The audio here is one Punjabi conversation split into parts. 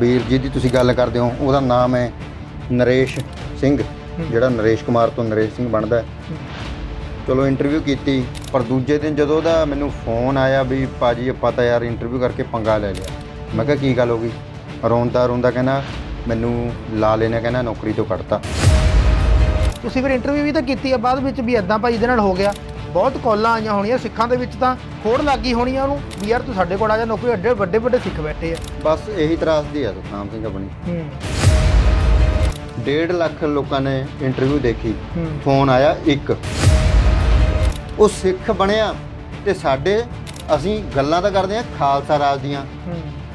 ਵੀਰ ਜੀ ਦੀ ਤੁਸੀਂ ਗੱਲ ਕਰਦੇ ਹੋ, ਉਹਦਾ ਨਾਮ ਹੈ ਨਰੇਸ਼ ਸਿੰਘ, ਜਿਹੜਾ ਨਰੇਸ਼ ਕੁਮਾਰ ਤੋਂ ਨਰੇਸ਼ ਸਿੰਘ ਬਣਦਾ ਹੈ। ਚਲੋ ਇੰਟਰਵਿਊ ਕੀਤੀ, ਪਰ ਦੂਜੇ ਦਿਨ ਜਦੋਂ ਉਹਦਾ ਮੈਨੂੰ ਫੋਨ ਆਇਆ ਵੀ ਪਾਜੀ ਆਪਾਂ ਤਾਂ ਯਾਰ ਇੰਟਰਵਿਊ ਕਰਕੇ ਪੰਗਾ ਲੈ ਲਿਆ। ਮੈਂ ਕਿਹਾ, ਕੀ ਗੱਲ ਹੋ ਗਈ? ਰੋਂਦਾ ਰੋਂਦਾ ਕਹਿੰਦਾ, ਮੈਨੂੰ ਲਾਲੇ ਨੇ ਕਹਿੰਦਾ ਨੌਕਰੀ ਤੋਂ ਕੱਢਤਾ। ਤੁਸੀਂ ਫਿਰ ਇੰਟਰਵਿਊ ਵੀ ਤਾਂ ਕੀਤੀ ਆ, ਬਾਅਦ ਵਿੱਚ ਵੀ ਇਦਾਂ ਭਾਈ ਇਹਦੇ ਨਾਲ ਹੋ ਗਿਆ। ਬਹੁਤ ਕਾਲਾਂ ਆਈਆਂ ਹੋਣੀਆਂ ਸਿੱਖਾਂ ਦੇ ਵਿੱਚ ਤਾਂ ਖੋੜ ਲੱਗੀ ਹੋਣੀ ਆ ਉਹਨੂੰ ਵੀ ਯਾਰ ਤੂੰ ਸਾਡੇ ਕੋਲ ਆ ਜਾ ਨੌਕਰੀ ਅੱਡੇ ਵੱਡੇ ਵੱਡੇ ਸਿੱਖ ਬੈਠੇ ਆ। ਬਸ ਇਹੀ ਤਰਾਸਦੀ ਆ ਸੁਖਨਾਮ ਸਿੰਘ ਆਪਣੀ। ਹੂੰ। 1.5 ਲੱਖ ਲੋਕਾਂ ਨੇ ਇੰਟਰਵਿਊ ਦੇਖੀ ਫੋਨ ਆਇਆ ਇੱਕ। ਉਹ ਸਿੱਖ ਬਣਿਆ ਤੇ ਸਾਡੇ ਅਸੀਂ ਗੱਲਾਂ ਤਾਂ ਕਰਦੇ ਆ ਖਾਲਸਾ ਰਾਜ ਦੀਆਂ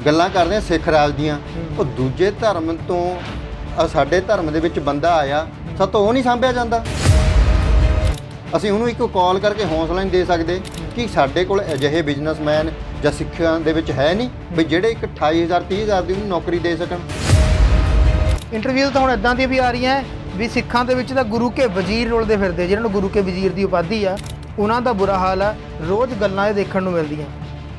ਗੱਲਾਂ ਕਰਦੇ ਆ ਸਿੱਖ ਰਾਜ ਦੀਆਂ। ਉਹ ਦੂਜੇ ਧਰਮ ਤੋਂ ਸਾਡੇ ਧਰਮ ਦੇ ਵਿੱਚ ਬੰਦਾ ਆਇਆ ਸਾਤੋਂ ਉਹ ਨਹੀਂ ਸੰਭਿਆ ਜਾਂਦਾ। ਅਸੀਂ ਉਹਨੂੰ ਇੱਕ ਕਾਲ ਕਰਕੇ ਹੌਸਲਾ ਨਹੀਂ ਦੇ ਸਕਦੇ ਕਿ ਸਾਡੇ ਕੋਲ ਅਜਿਹੇ ਬਿਜ਼ਨਸਮੈਨ ਜਾਂ ਸਿੱਖਾਂ ਦੇ ਵਿੱਚ ਹੈ ਨਹੀਂ ਵੀ ਜਿਹੜੇ ਇੱਕ 28000 30000 ਦੀ ਉਹਨੂੰ ਨੌਕਰੀ ਦੇ ਸਕਣ। ਇੰਟਰਵਿਊ ਤਾਂ ਹੁਣ ਇਦਾਂ ਦੀਆਂ ਵੀ ਆ ਰਹੀਆਂ ਵੀ ਸਿੱਖਾਂ ਦੇ ਵਿੱਚ ਤਾਂ ਗੁਰੂ ਕੇ ਵਜ਼ੀਰ ਰੋਲਦੇ ਫਿਰਦੇ ਜਿਹਨਾਂ ਨੂੰ ਗੁਰੂ ਕੇ ਵਜ਼ੀਰ ਦੀ ਉਪਾਧੀ ਆ ਉਹਨਾਂ ਦਾ ਬੁਰਾ ਹਾਲ ਆ ਰੋਜ਼ ਗੱਲਾਂ ਇਹ ਦੇਖਣ ਨੂੰ ਮਿਲਦੀਆਂ।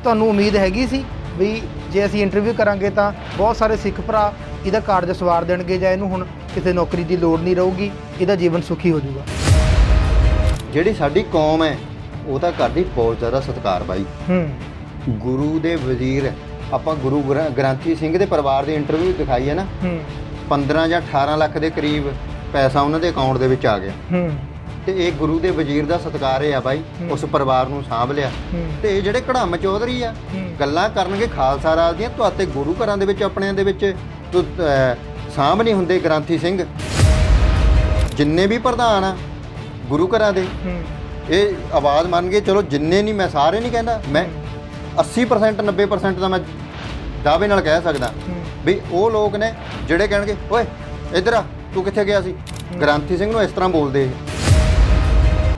ਤੁਹਾਨੂੰ ਉਮੀਦ ਹੈਗੀ ਸੀ ਵੀ ਜੇ ਅਸੀਂ ਇੰਟਰਵਿਊ ਕਰਾਂਗੇ ਤਾਂ ਬਹੁਤ ਸਾਰੇ ਸਿੱਖ ਭਰਾ ਇਹਦਾ ਕਾਰਜ ਸਵਾਰ ਦੇਣਗੇ ਜਾਂ ਇਹਨੂੰ ਹੁਣ ਕਿਸੇ ਨੌਕਰੀ ਦੀ ਲੋੜ ਨਹੀਂ ਰਹੂਗੀ ਇਹਦਾ ਜੀਵਨ ਸੁਖੀ ਹੋ ਜਾਊਗਾ। ਜਿਹੜੀ ਸਾਡੀ ਕੌਮ ਹੈ ਉਹ ਤਾਂ ਕਰਦੀ ਬਹੁਤ ਜ਼ਿਆਦਾ ਸਤਿਕਾਰ ਬਾਈ। ਹੂੰ। ਗੁਰੂ ਦੇ ਵਜ਼ੀਰ ਆਪਾਂ ਗੁਰੂ ਗ੍ਰੰ- ਗ੍ਰੰਥੀ ਸਿੰਘ ਦੇ ਪਰਿਵਾਰ ਦੀ ਇੰਟਰਵਿਊ ਦਿਖਾਈ ਹੈ ਨਾ? ਹੂੰ। 15 ਜਾਂ 18 ਲੱਖ ਦੇ ਕਰੀਬ ਪੈਸਾ ਉਹਨਾਂ ਦੇ ਅਕਾਊਂਟ ਦੇ ਵਿੱਚ ਆ ਗਿਆ। ਹੂੰ। ਤੇ ਇਹ ਗੁਰੂ ਦੇ ਵਜ਼ੀਰ ਦਾ ਸਤਿਕਾਰ ਹੈ ਆ ਬਾਈ ਹੂੰ। ਉਸ ਪਰਿਵਾਰ ਨੂੰ ਸਾਂਭ ਲਿਆ। ਹੂੰ। ਤੇ ਇਹ ਜਿਹੜੇ ਕੜਾਮ ਚੌਧਰੀ ਆ ਹੂੰ। ਗੱਲਾਂ ਕਰਨਗੇ ਖਾਲਸਾ ਰਾਜ ਦੀਆਂ ਤੁਹਾਤੇ ਗੁਰੂ ਘਰਾਂ ਦੇ ਵਿੱਚ ਆਪਣਿਆਂ ਦੇ ਵਿੱਚ ਤੂੰ, ਅਹ, ਸਾਂਭ ਨਹੀਂ ਹੁੰਦੇ ਗ੍ਰੰਥੀ ਸਿੰਘ। ਜਿੰਨੇ ਵੀ ਪ੍ਰਧਾਨ ਆ ਗੁਰੂ ਘਰਾਂ ਦੇ। ਹੂੰ। ਇਹ ਆਵਾਜ਼ ਮੰਨ ਕੇ ਚਲੋ ਜਿੰਨੇ ਨਹੀਂ ਮੈਂ ਸਾਰੇ ਨਹੀਂ ਕਹਿੰਦਾ। ਮੈਂ 80% 90% ਦਾ ਮੈਂ ਦਾਅਵੇ ਨਾਲ ਕਹਿ ਸਕਦਾ। ਵੀ ਉਹ ਲੋਕ ਨੇ ਜਿਹੜੇ ਕਹਿਣਗੇ ਓਏ ਇੱਧਰ ਆ ਤੂੰ ਕਿੱਥੇ ਗਿਆ ਸੀ? ਗ੍ਰੰਥੀ ਸਿੰਘ ਨੂੰ ਇਸ ਤਰ੍ਹਾਂ ਬੋਲਦੇ।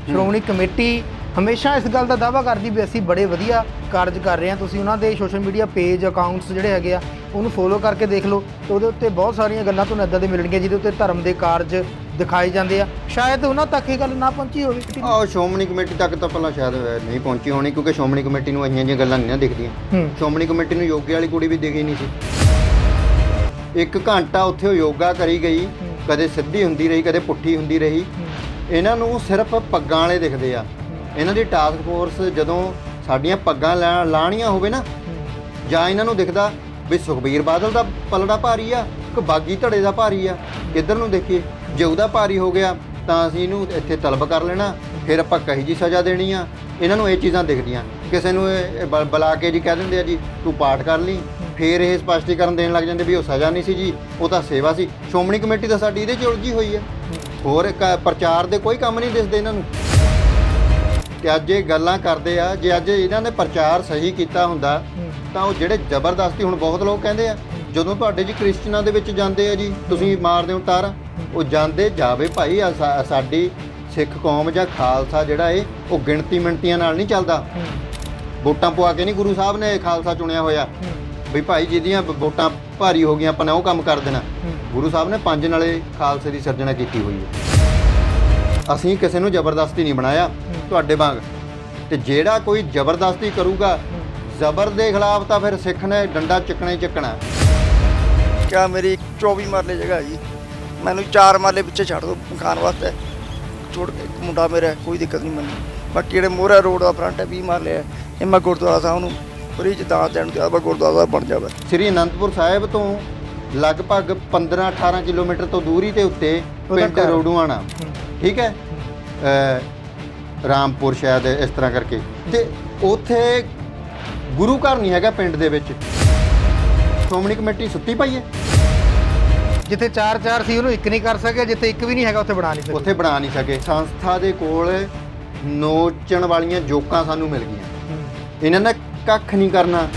ਸ਼੍ਰੋਮਣੀ ਕਮੇਟੀ ਹਮੇਸ਼ਾ ਇਸ ਗੱਲ ਦਾ ਦਾਅਵਾ ਕਰਦੀ ਵੀ ਅਸੀਂ ਬੜੇ ਵਧੀਆ ਕਾਰਜ ਕਰ ਰਹੇ ਹਾਂ। ਤੁਸੀਂ ਉਹਨਾਂ ਦੇ ਸੋਸ਼ਲ ਮੀਡੀਆ ਪੇਜ ਅਕਾਊਂਟਸ ਜਿਹੜੇ ਹੈਗੇ ਆ ਉਹਨੂੰ ਫੋਲੋ ਕਰਕੇ ਦੇਖ ਲਓ ਤੇ ਉਹਦੇ ਉੱਤੇ ਬਹੁਤ ਸਾਰੀਆਂ ਗੱਲਾਂ ਤੁਹਾਨੂੰ ਇਦਾਂ ਦੇ ਮਿਲਣਗੀਆਂ ਜਿਹਦੇ ਉੱਤੇ ਧਰਮ ਦੇ ਕਾਰਜ ਦਿਖਾਏ ਜਾਂਦੇ ਆ। ਸ਼ਾਇਦ ਉਹਨਾਂ ਤੱਕ ਇਹ ਗੱਲ ਨਾ ਪਹੁੰਚੀ ਹੋਵੇ ਆਹ ਸ਼੍ਰੋਮਣੀ ਕਮੇਟੀ ਤੱਕ ਤਾਂ ਪਹਿਲਾਂ ਸ਼ਾਇਦ ਨਹੀਂ ਪਹੁੰਚੀ ਹੋਣੀ ਕਿਉਂਕਿ ਸ਼੍ਰੋਮਣੀ ਕਮੇਟੀ ਨੂੰ ਅਹੀਆਂ ਜਿਹੀਆਂ ਗੱਲਾਂ ਨਹੀਂ ਨਾ ਦਿਖਦੀਆਂ। ਹੂੰ। ਸ਼੍ਰੋਮਣੀ ਕਮੇਟੀ ਨੂੰ ਯੋਗੇ ਵਾਲੀ ਕੁੜੀ ਵੀ ਦਿਖੀ ਨਹੀਂ ਸੀ। ਇੱਕ ਘੰਟਾ ਉੱਥੇ ਯੋਗਾ ਕਰੀ ਗਈ। ਕਦੇ ਸਿੱਧੀ ਹੁੰਦੀ ਰਹੀ ਕਦੇ ਪੁੱਠੀ ਹੁੰਦੀ ਰਹੀ। ਇਹਨਾਂ ਨੂੰ ਸਿਰਫ ਪੱਗਾਂ ਵਾਲੇ ਦਿਖਦੇ ਆ। ਇਹਨਾਂ ਦੀ ਟਾਸਕ ਫੋਰਸ ਜਦੋਂ ਸਾਡੀਆਂ ਪੱਗਾਂ ਲਾਣੀਆਂ ਹੋਵੇ ਨਾ ਜਾਂ ਇਹਨਾਂ ਨੂੰ ਦਿਖਦਾ ਵੀ ਸੁਖਬੀਰ ਬਾਦਲ ਦਾ ਪਲੜਾ ਭਾਰੀ ਆ, ਕਿ ਬਾਗੀ ਧੜੇ ਦਾ ਭਾਰੀ ਆ। ਕਿੱਧਰ ਨੂੰ ਦੇਖੀਏ, ਜੇ ਉਹਦਾ ਭਾਰੀ ਹੋ ਗਿਆ, ਤਾਂ ਅਸੀਂ ਇਹਨੂੰ ਇੱਥੇ ਤਲਬ ਕਰ ਲੈਣਾ, ਫਿਰ ਆਪਾਂ ਕਹੀ ਜੀ ਸਜ਼ਾ ਦੇਣੀ ਆ। ਇਹਨਾਂ ਨੂੰ ਇਹ ਚੀਜ਼ਾਂ ਦਿਖਦੀਆਂ। ਕਿਸੇ ਨੂੰ ਇਹ- ਬ- ਬੁਲਾ ਕੇ ਜੀ ਕਹਿ ਦਿੰਦੇ ਆ ਜੀ, ਤੂੰ ਪਾਠ ਕਰ ਲਈ। ਫਿਰ ਇਹ ਸਪਸ਼ਟੀਕਰਨ ਦੇਣ ਲੱਗ ਜਾਂਦੇ ਵੀ ਉਹ ਸਜ਼ਾ ਨਹੀਂ ਸੀ ਜੀ, ਉਹ ਤਾਂ ਸੇਵਾ ਸੀ। ਸ਼੍ਰੋਮਣੀ ਕਮੇਟੀ ਤਾਂ ਸਾਡੀ ਇਹਦੇ 'ਚ ਉਲਝੀ ਹੋਈ ਆ। ਹੋਰ ਇੱਕ ਪ੍ਰਚਾਰ ਦੇ ਕੋਈ ਕੰਮ ਨਹੀਂ ਦਿਸਦੇ ਇਹਨਾਂ ਨੂੰ। ਕਿ ਅੱਜ ਇਹ ਗੱਲਾਂ ਕਰਦੇ ਆ ਜੇ ਅੱਜ ਇਹਨਾਂ ਨੇ ਪ੍ਰਚਾਰ ਸਹੀ ਕੀਤਾ ਹੁੰਦਾ ਤਾਂ ਉਹ ਜਿਹੜੇ ਜ਼ਬਰਦਸਤੀ ਹੁਣ ਬਹੁਤ ਲੋਕ ਕਹਿੰਦੇ ਆ ਜਦੋਂ ਤੁਹਾਡੇ ਜੀ ਕ੍ਰਿਸਚਨਾਂ ਦੇ ਵਿੱਚ ਜਾਂਦੇ ਆ ਜੀ ਤੁਸੀਂ ਮਾਰਦੇ ਹੋ ਤਾਰ ਉਹ ਜਾਂਦੇ ਜਾਵੇ ਭਾਈ ਸਾਡੀ ਸਿੱਖ ਕੌਮ ਜਾਂ ਖਾਲਸਾ ਜਿਹੜਾ ਏ ਉਹ ਗਿਣਤੀ ਮਿੰਟੀਆਂ ਨਾਲ ਨਹੀਂ ਚੱਲਦਾ। ਵੋਟਾਂ ਪਵਾ ਕੇ ਨਹੀਂ ਗੁਰੂ ਸਾਹਿਬ ਨੇ ਖਾਲਸਾ ਚੁਣਿਆ ਹੋਇਆ। ਵੀ ਭਾਈ ਜਿਹਦੀਆਂ ਵੋਟਾਂ ਭਾਰੀ ਹੋ ਗਈਆਂ ਆਪਾਂ ਨੇ ਉਹ ਕੰਮ ਕਰ ਦੇਣਾ। ਗੁਰੂ ਸਾਹਿਬ ਨੇ ਪੰਜ ਨਾਲੇ ਖਾਲਸੇ ਦੀ ਸਿਰਜਣਾ ਕੀਤੀ ਹੋਈ ਹੈ। ਅਸੀਂ ਕਿਸੇ ਨੂੰ ਜ਼ਬਰਦਸਤੀ ਨਹੀਂ ਬਣਾਇਆ। ਤੁਹਾਡੇ ਵਾਂਗ। ਤੇ ਜਿਹੜਾ ਕੋਈ ਜ਼ਬਰਦਸਤੀ ਕਰੂਗਾ ਜ਼ਬਰ ਦੇ ਖਿਲਾਫ ਤਾਂ ਫਿਰ ਸਿੱਖ ਨੇ ਡੰਡਾ ਚੱਕਣਾ ਹੀ ਚੱਕਣਾ। ਕਿਆ ਮੇਰੀ 24 ਮਰਲੇ ਜਗ੍ਹਾ ਜੀ। ਮੈਨੂੰ ਚਾਰ ਮਰਲੇ ਪਿੱਛੇ ਛੱਡ ਦਿਓ ਮਕਾਨ ਵਾਸਤੇ। ਛੋੜ ਕੇ ਮੁੰਡਾ ਮੇਰਾ ਕੋਈ ਦਿੱਕਤ ਨਹੀਂ ਮੈਨੂੰ। ਬਾਕੀ ਜਿਹੜੇ ਮੋਹਰਾ ਰੋਡ ਦਾ ਫਰੰਟ ਹੈ 20 ਮਰਲੇ ਹੈ। ਇਹ ਮੈਂ ਗੁਰਦੁਆਰਾ ਸਾਹਿਬ ਨੂੰ ਫਰੀ ਚ ਦਾਨ ਦੇਣ ਤੇ ਆਦਾ ਗੁਰਦੁਆਰਾ ਸਾਹਿਬ ਬਣ ਜਾਵੇ। ਸ੍ਰੀ ਅਨੰਦਪੁਰ ਸਾਹਿਬ ਤੋਂ ਲਗਭਗ 15-18 ਕਿਲੋਮੀਟਰ ਤੋਂ ਦੂਰੀ ਤੇ ਉੱਤੇ ਪਿੰਡ ਹੂੰ। ਠੀਕ ਹੈ? ਰਾਮਪੁਰ ਸ਼ਾਇਦ ਇਸ ਤਰ੍ਹਾਂ ਕਰਕੇ। ਤੇ ਉੱਥੇ ਗੁਰੂ ਘਰ ਨਹੀਂ ਹੈਗਾ ਪਿੰਡ ਦੇ ਵਿੱਚ। ਸ਼੍ਰੋਮਣੀ ਕਮੇਟੀ ਸੁੱਤੀ ਪਈ ਹੈ। ਜਿੱਥੇ ਚਾਰ ਚਾਰ ਸੀ ਉਹਨੂੰ ਇੱਕ ਨਹੀਂ ਕਰ ਸਕਿਆ ਜਿੱਥੇ ਇੱਕ ਵੀ ਨਹੀਂ ਹੈਗਾ ਉੱਥੇ ਬਣਾ ਨਹੀਂ ਸਕਿਆ ਉੱਥੇ ਬਣਾ ਨਹੀਂ ਸਕੇ। ਸੰਸਥਾ ਦੇ ਕੋਲ ਨੋਚਣ ਵਾਲੀਆਂ ਜੋਕਾਂ ਸਾਨੂੰ ਮਿਲ ਗਈਆਂ। ਇਹਨਾਂ ਨੇ ਕੱਖ ਨਹੀਂ ਕਰਨਾ।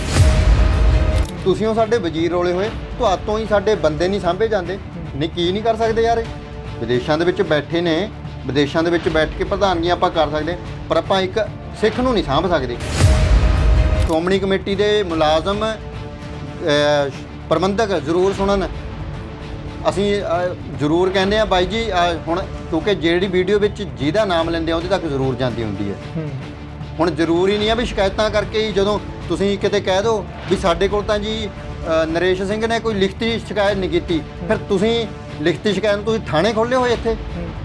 ਤੁਸੀਂ ਉਹ ਸਾਡੇ ਵਜ਼ੀਰ ਰੋਲੇ ਹੋਏ। ਤੁਹਾਤੋਂ ਹੀ ਸਾਡੇ ਬੰਦੇ ਨਹੀਂ ਸਾਂਭੇ ਜਾਂਦੇ। ਨਹੀਂ ਕੀ ਨਹੀਂ ਕਰ ਸਕਦੇ ਯਾਰ ਇਹ? ਵਿਦੇਸ਼ਾਂ ਦੇ ਵਿੱਚ ਬੈਠੇ ਨੇ। ਵਿਦੇਸ਼ਾਂ ਦੇ ਵਿੱਚ ਬੈਠ ਕੇ ਪ੍ਰਧਾਨਗੀਆਂ ਆਪਾਂ ਕਰ ਸਕਦੇ ਪਰ ਆਪਾਂ ਇੱਕ ਸਿੱਖ ਨੂੰ ਨਹੀਂ ਸਾਂਭ ਸਕਦੇ। ਸ਼੍ਰੋਮਣੀ ਕਮੇਟੀ ਦੇ ਮੁਲਾਜ਼ਮ ਪ੍ਰਬੰਧਕ ਜ਼ਰੂਰ ਸੁਣਨ। ਅਸੀਂ ਜ਼ਰੂਰ ਕਹਿੰਦੇ ਆ ਬਾਈ ਜੀ ਹੁਣ ਕਿਉਂਕਿ ਜਿਹੜੀ ਵੀਡੀਓ ਵਿੱਚ ਜਿਹਦਾ ਨਾਮ ਲੈਂਦੇ ਆ ਉਹਦੇ ਤੱਕ ਜ਼ਰੂਰ ਜਾਂਦੀ ਹੁੰਦੀ ਹੈ। ਹੁਣ ਜ਼ਰੂਰੀ ਨਹੀਂ ਆ ਵੀ ਸ਼ਿਕਾਇਤਾਂ ਕਰਕੇ ਹੀ ਜਦੋਂ ਤੁਸੀਂ ਕਿਤੇ ਕਹਿ ਦਿਓ ਵੀ ਸਾਡੇ ਕੋਲ ਤਾਂ ਜੀ ਨਰੇਸ਼ ਸਿੰਘ ਨੇ ਕੋਈ ਲਿਖਤੀ ਸ਼ਿਕਾਇਤ ਨਹੀਂ ਕੀਤੀ ਫਿਰ ਤੁਸੀਂ ਲਿਖਤੀ ਸ਼ਿਕਾਇਤ ਨੂੰ ਤੁਸੀਂ ਥਾਣੇ ਖੋਲੇ ਹੋਏ ਇੱਥੇ?